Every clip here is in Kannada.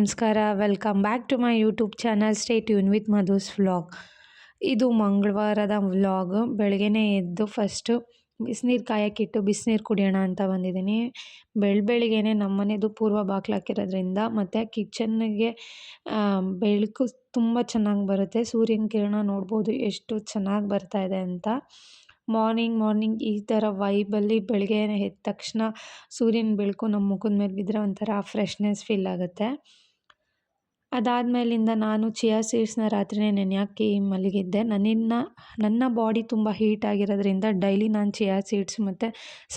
ನಮಸ್ಕಾರ. Welcome back to my YouTube channel. Stay tune with Madhu's vlog. ಇದು ಮಂಗಳವಾರದ ವ್ಲಾಗ್. ಬೆಳಗ್ಗೆನೇ ಎದ್ದು ಫಸ್ಟು ಬಿಸಿನೀರು ಕಾಯಕ್ಕಿಟ್ಟು ಬಿಸಿನೀರು ಕುಡಿಯೋಣ ಅಂತ ಬಂದಿದ್ದೀನಿ. ಬೆಳ ನಮ್ಮ ಮನೆಯದು ಪೂರ್ವ ಬಾಕ್ಲು ಹಾಕಿರೋದ್ರಿಂದ ಮತ್ತು ಕಿಚನ್ನಿಗೆ ಬೆಳಕು ತುಂಬ ಚೆನ್ನಾಗಿ ಬರುತ್ತೆ. ಸೂರ್ಯನ ಕಿರಣ ನೋಡ್ಬೋದು ಎಷ್ಟು ಚೆನ್ನಾಗಿ ಬರ್ತಾ ಇದೆ ಅಂತ. ಮಾರ್ನಿಂಗ್ ಮಾರ್ನಿಂಗ್ ಈ ಥರ ವೈಬಲ್ಲಿ ಬೆಳಗ್ಗೆ ಎದ್ದ ತಕ್ಷಣ ಸೂರ್ಯನ ಬೆಳಕು ನಮ್ಮ ಮುಖದ ಮೇಲೆ ಬಿದ್ದರೆ ಒಂಥರ ಫ್ರೆಶ್ನೆಸ್ ಫೀಲ್ ಆಗುತ್ತೆ. ಅದಾದಮೇಲಿಂದ ನಾನು ಚಿಯಾ ಸೀಡ್ಸ್ನ ರಾತ್ರಿನೇ ನೆನೆ ಹಾಕಿ ಮಲಗಿದ್ದೆ. ನನ್ನ ನನ್ನ ಬಾಡಿ ತುಂಬ ಹೀಟ್ ಆಗಿರೋದ್ರಿಂದ ಡೈಲಿ ನಾನು ಚಿಯಾ ಸೀಡ್ಸ್ ಮತ್ತು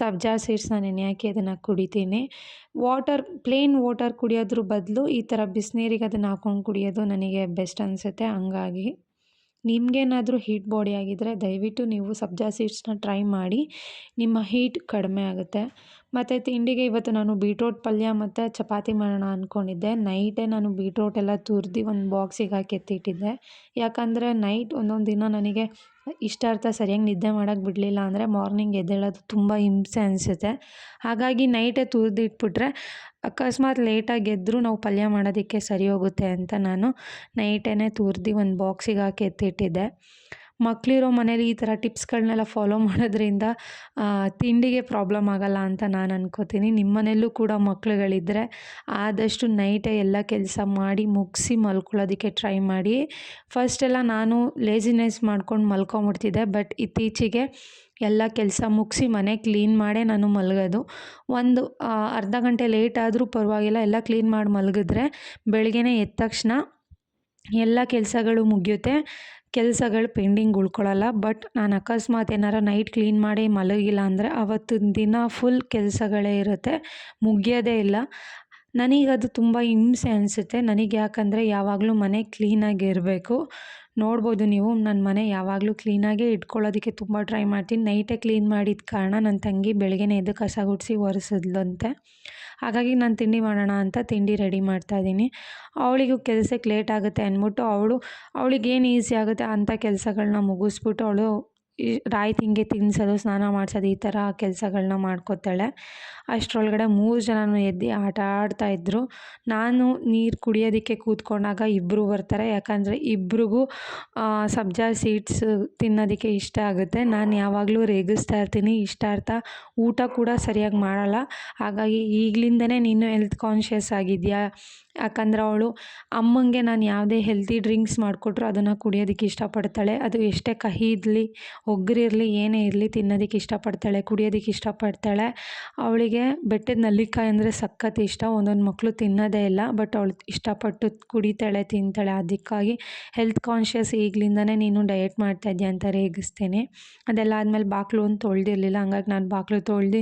ಸಬ್ಜಾ ಸೀಡ್ಸ್ನ ನೆನೆ ಹಾಕಿ ಅದನ್ನು ಕುಡಿತೀನಿ. ವಾಟರ್, ಪ್ಲೇನ್ ವಾಟರ್ ಕುಡಿಯೋದ್ರ ಬದಲು ಈ ಥರ ಬಿಸಿನೀರಿಗೆ ಅದನ್ನು ಹಾಕ್ಕೊಂಡು ಕುಡಿಯೋದು ನನಗೆ ಬೆಸ್ಟ್ ಅನಿಸುತ್ತೆ. ಹಂಗಾಗಿ ನಿಮಗೇನಾದರೂ ಹೀಟ್ ಬಾಡಿ ಆಗಿದ್ದರೆ ದಯವಿಟ್ಟು ನೀವು ಸಬ್ಜಾ ಸೀಡ್ಸ್ನ ಟ್ರೈ ಮಾಡಿ. ನಿಮ್ಮ ಹೀಟ್ ಕಡಿಮೆ ಆಗುತ್ತೆ. ಮತ್ತು ತಿಂಡಿಗೆ ಇವತ್ತು ನಾನು ಬೀಟ್ರೋಟ್ ಪಲ್ಯ ಮತ್ತು ಚಪಾತಿ ಮಾಡೋಣ ಅಂದ್ಕೊಂಡಿದ್ದೆ ನೈಟೇ ನಾನು ಬೀಟ್ರೋಟ್ ಎಲ್ಲ ತುರಿದು ಒಂದು ಬಾಕ್ಸಿಗೆ ಹಾಕಿ ಎತ್ತಿಟ್ಟಿದ್ದೆ. ಯಾಕಂದರೆ ನೈಟ್ ಒಂದೊಂದು ದಿನ ನನಗೆ ಇಷ್ಟಾರ್ಥ ಸರಿಯಾಗಿ ನಿದ್ದೆ ಮಾಡೋಕ್ಕೆ ಬಿಡಲಿಲ್ಲ ಅಂದರೆ ಮಾರ್ನಿಂಗ್ ಎದ್ದೇಳೋದು ತುಂಬ ಹಿಂಸೆ ಅನಿಸುತ್ತೆ. ಹಾಗಾಗಿ ನೈಟೇ ತುರಿದು ಇಟ್ಬಿಟ್ರೆ ಅಕಸ್ಮಾತ್ ಲೇಟಾಗಿ ಎದ್ದರೂ ನಾವು ಪಲ್ಯ ಮಾಡೋದಕ್ಕೆ ಸರಿ ಹೋಗುತ್ತೆ ಅಂತ ನಾನು ನೈಟೇ ತುರಿದು ಒಂದು ಬಾಕ್ಸಿಗೆ ಹಾಕಿ ಎತ್ತಿಟ್ಟಿದ್ದೆ. ಮಕ್ಕಳಿರೋ ಮನೇಲಿ ಈ ಥರ ಟಿಪ್ಸ್ಗಳನ್ನೆಲ್ಲ ಫಾಲೋ ಮಾಡೋದ್ರಿಂದ ತಿಂಡಿಗೆ ಪ್ರಾಬ್ಲಮ್ ಆಗೋಲ್ಲ ಅಂತ ನಾನು ಅನ್ಕೋತೀನಿ. ನಿಮ್ಮ ಮನೆಯಲ್ಲೂ ಕೂಡ ಮಕ್ಳುಗಳಿದ್ದರೆ ಆದಷ್ಟು ನೈಟೇ ಎಲ್ಲ ಕೆಲಸ ಮಾಡಿ ಮುಗಿಸಿ ಮಲ್ಕೊಳ್ಳೋದಕ್ಕೆ ಟ್ರೈ ಮಾಡಿ. ಫಸ್ಟೆಲ್ಲ ನಾನು ಲೇಜಿನೆಸ್ ಮಾಡ್ಕೊಂಡು ಮಲ್ಕೊಂಬಿಡ್ತಿದ್ದೆ, ಬಟ್ ಇತ್ತೀಚೆಗೆ ಎಲ್ಲ ಕೆಲಸ ಮುಗಿಸಿ ಮನೆ ಕ್ಲೀನ್ ಮಾಡೇ ನಾನು ಮಲಗೋದು. ಒಂದು ಅರ್ಧ ಗಂಟೆ ಲೇಟ್ ಆದರೂ ಪರವಾಗಿಲ್ಲ, ಎಲ್ಲ ಕ್ಲೀನ್ ಮಾಡಿ ಮಲಗಿದ್ರೆ ಬೆಳಗ್ಗೆನೇ ಎದ್ದ ತಕ್ಷಣ ಎಲ್ಲ ಕೆಲಸಗಳು ಮುಗಿಯುತ್ತೆ. ಕೆಲಸಗಳು ಪೆಂಡಿಂಗ್ ಉಳ್ಕೊಳ್ಳಲ್ಲ ಬಟ್ ನಾನು ಅಕಸ್ಮಾತ್ ಏನಾರ ನೈಟ್ ಕ್ಲೀನ್ ಮಾಡಿ ಮಲಗಿಲ್ಲ ಅಂದರೆ ಅವತ್ತಿನ ದಿನ ಫುಲ್ ಕೆಲಸಗಳೇ ಇರುತ್ತೆ, ಮುಗಿಯೋದೇ ಇಲ್ಲ. ನನಗದು ತುಂಬ ಹಿಂಸೆ ಅನಿಸುತ್ತೆ, ನನಗೆ ಯಾಕಂದರೆ ಯಾವಾಗಲೂ ಮನೆ ಕ್ಲೀನಾಗಿ ಇರಬೇಕು. ನೋಡ್ಬೋದು ನೀವು. ನನ್ನ ಮನೆ ಯಾವಾಗಲೂ ಕ್ಲೀನಾಗೇ ಇಟ್ಕೊಳ್ಳೋದಕ್ಕೆ ತುಂಬ ಟ್ರೈ ಮಾಡ್ತೀನಿ. ನೈಟೇ ಕ್ಲೀನ್ ಮಾಡಿದ ಕಾರಣ ನನ್ನ ತಂಗಿ ಬೆಳಗ್ಗೆನೇ ಎದ್ದು ಕಸ ಗುಡಿಸಿ ಒರೆಸಿದ್ಲಂತೆ. ಹಾಗಾಗಿ ನಾನು ತಿಂಡಿ ಮಾಡೋಣ ಅಂತ ತಿಂಡಿ ರೆಡಿ ಮಾಡ್ತಾಯಿದ್ದೀನಿ ಅವಳಿಗೂ ಕೆಲಸಕ್ಕೆ ಲೇಟ್ ಆಗುತ್ತೆ ಅಂದ್ಬಿಟ್ಟು ಅವಳು ಅವಳಿಗೇನು ಈಸಿ ಆಗುತ್ತೆ ಅಂಥ ಕೆಲಸಗಳನ್ನ ಮುಗಿಸ್ಬಿಟ್ಟು ಅವಳು ಈ ರಾಯ್ ತಿಂಗೆ ತಿನ್ನಿಸೋದು ಸ್ನಾನ ಮಾಡಿಸೋದು ಈ ಥರ ಕೆಲಸಗಳನ್ನ ಮಾಡ್ಕೊತಾಳೆ. ಅಷ್ಟರೊಳಗಡೆ ಮೂರು ಜನನೂ ಎದ್ದು ಆಟ ಆಡ್ತಾ ಇದ್ದರು ನಾನು ನೀರು ಕುಡಿಯೋದಕ್ಕೆ ಕೂತ್ಕೊಂಡಾಗ ಇಬ್ಬರು ಬರ್ತಾರೆ. ಯಾಕಂದರೆ ಇಬ್ರಿಗೂ ಸಬ್ಜಾ ಸೀಡ್ಸ್ ತಿನ್ನೋದಕ್ಕೆ ಇಷ್ಟ ಆಗುತ್ತೆ. ನಾನು ಯಾವಾಗಲೂ ರೇಗಿಸ್ತಾ ಇರ್ತೀನಿ. ಇಷ್ಟಾರ್ಥ ಊಟ ಕೂಡ ಸರಿಯಾಗಿ ಮಾಡಲ್ಲ. ಹಾಗಾಗಿ ಈಗಲಿಂದನೇ ನೀನು ಹೆಲ್ತ್ ಕಾನ್ಷಿಯಸ್ ಆಗಿದೆಯಾ? ಯಾಕಂದ್ರೆ ಅವಳು ಅಮ್ಮಂಗೆ ನಾನು ಯಾವುದೇ ಹೆಲ್ತಿ ಡ್ರಿಂಕ್ಸ್ ಮಾಡಿಕೊಟ್ರು ಅದನ್ನು ಕುಡಿಯೋದಕ್ಕೆ ಇಷ್ಟಪಡ್ತಾಳೆ. ಅದು ಎಷ್ಟೇ ಕಹಿ ಇರಲಿ ಒಗ್ಗರಿರಲಿ ಏನೇ ಇರಲಿ ತಿನ್ನೋದಕ್ಕೆ ಇಷ್ಟಪಡ್ತಾಳೆ, ಕುಡಿಯೋದಕ್ಕೆ ಇಷ್ಟಪಡ್ತಾಳೆ. ಅವಳಿಗೆ ಬೆಟ್ಟದ ನಲ್ಲಿಕಾಯಿ ಅಂದರೆ ಸಖತ್ತು ಇಷ್ಟ. ಒಂದೊಂದು ಮಕ್ಕಳು ತಿನ್ನೋದೇ ಇಲ್ಲ ಬಟ್ ಅವಳು ಇಷ್ಟಪಟ್ಟು ಕುಡಿತಾಳೆ, ತಿಂತಾಳೆ. ಅದಕ್ಕಾಗಿ ಹೆಲ್ತ್ ಕಾನ್ಷಿಯಸ್ ಈಗಲಿಂದನೇ ನೀನು ಡಯಟ್ ಮಾಡ್ತಾಯಿದ್ಯಾ ಅಂತ ರೇಗಿಸ್ತೇನೆ. ಅದೆಲ್ಲ ಆದಮೇಲೆ ಬಾಗಿಲು ಒಂದು ತೊಳೆದಿರಲಿಲ್ಲ. ಹಂಗಾಗಿ ನಾನು ಬಾಗಿಲು ತೊಳೆದು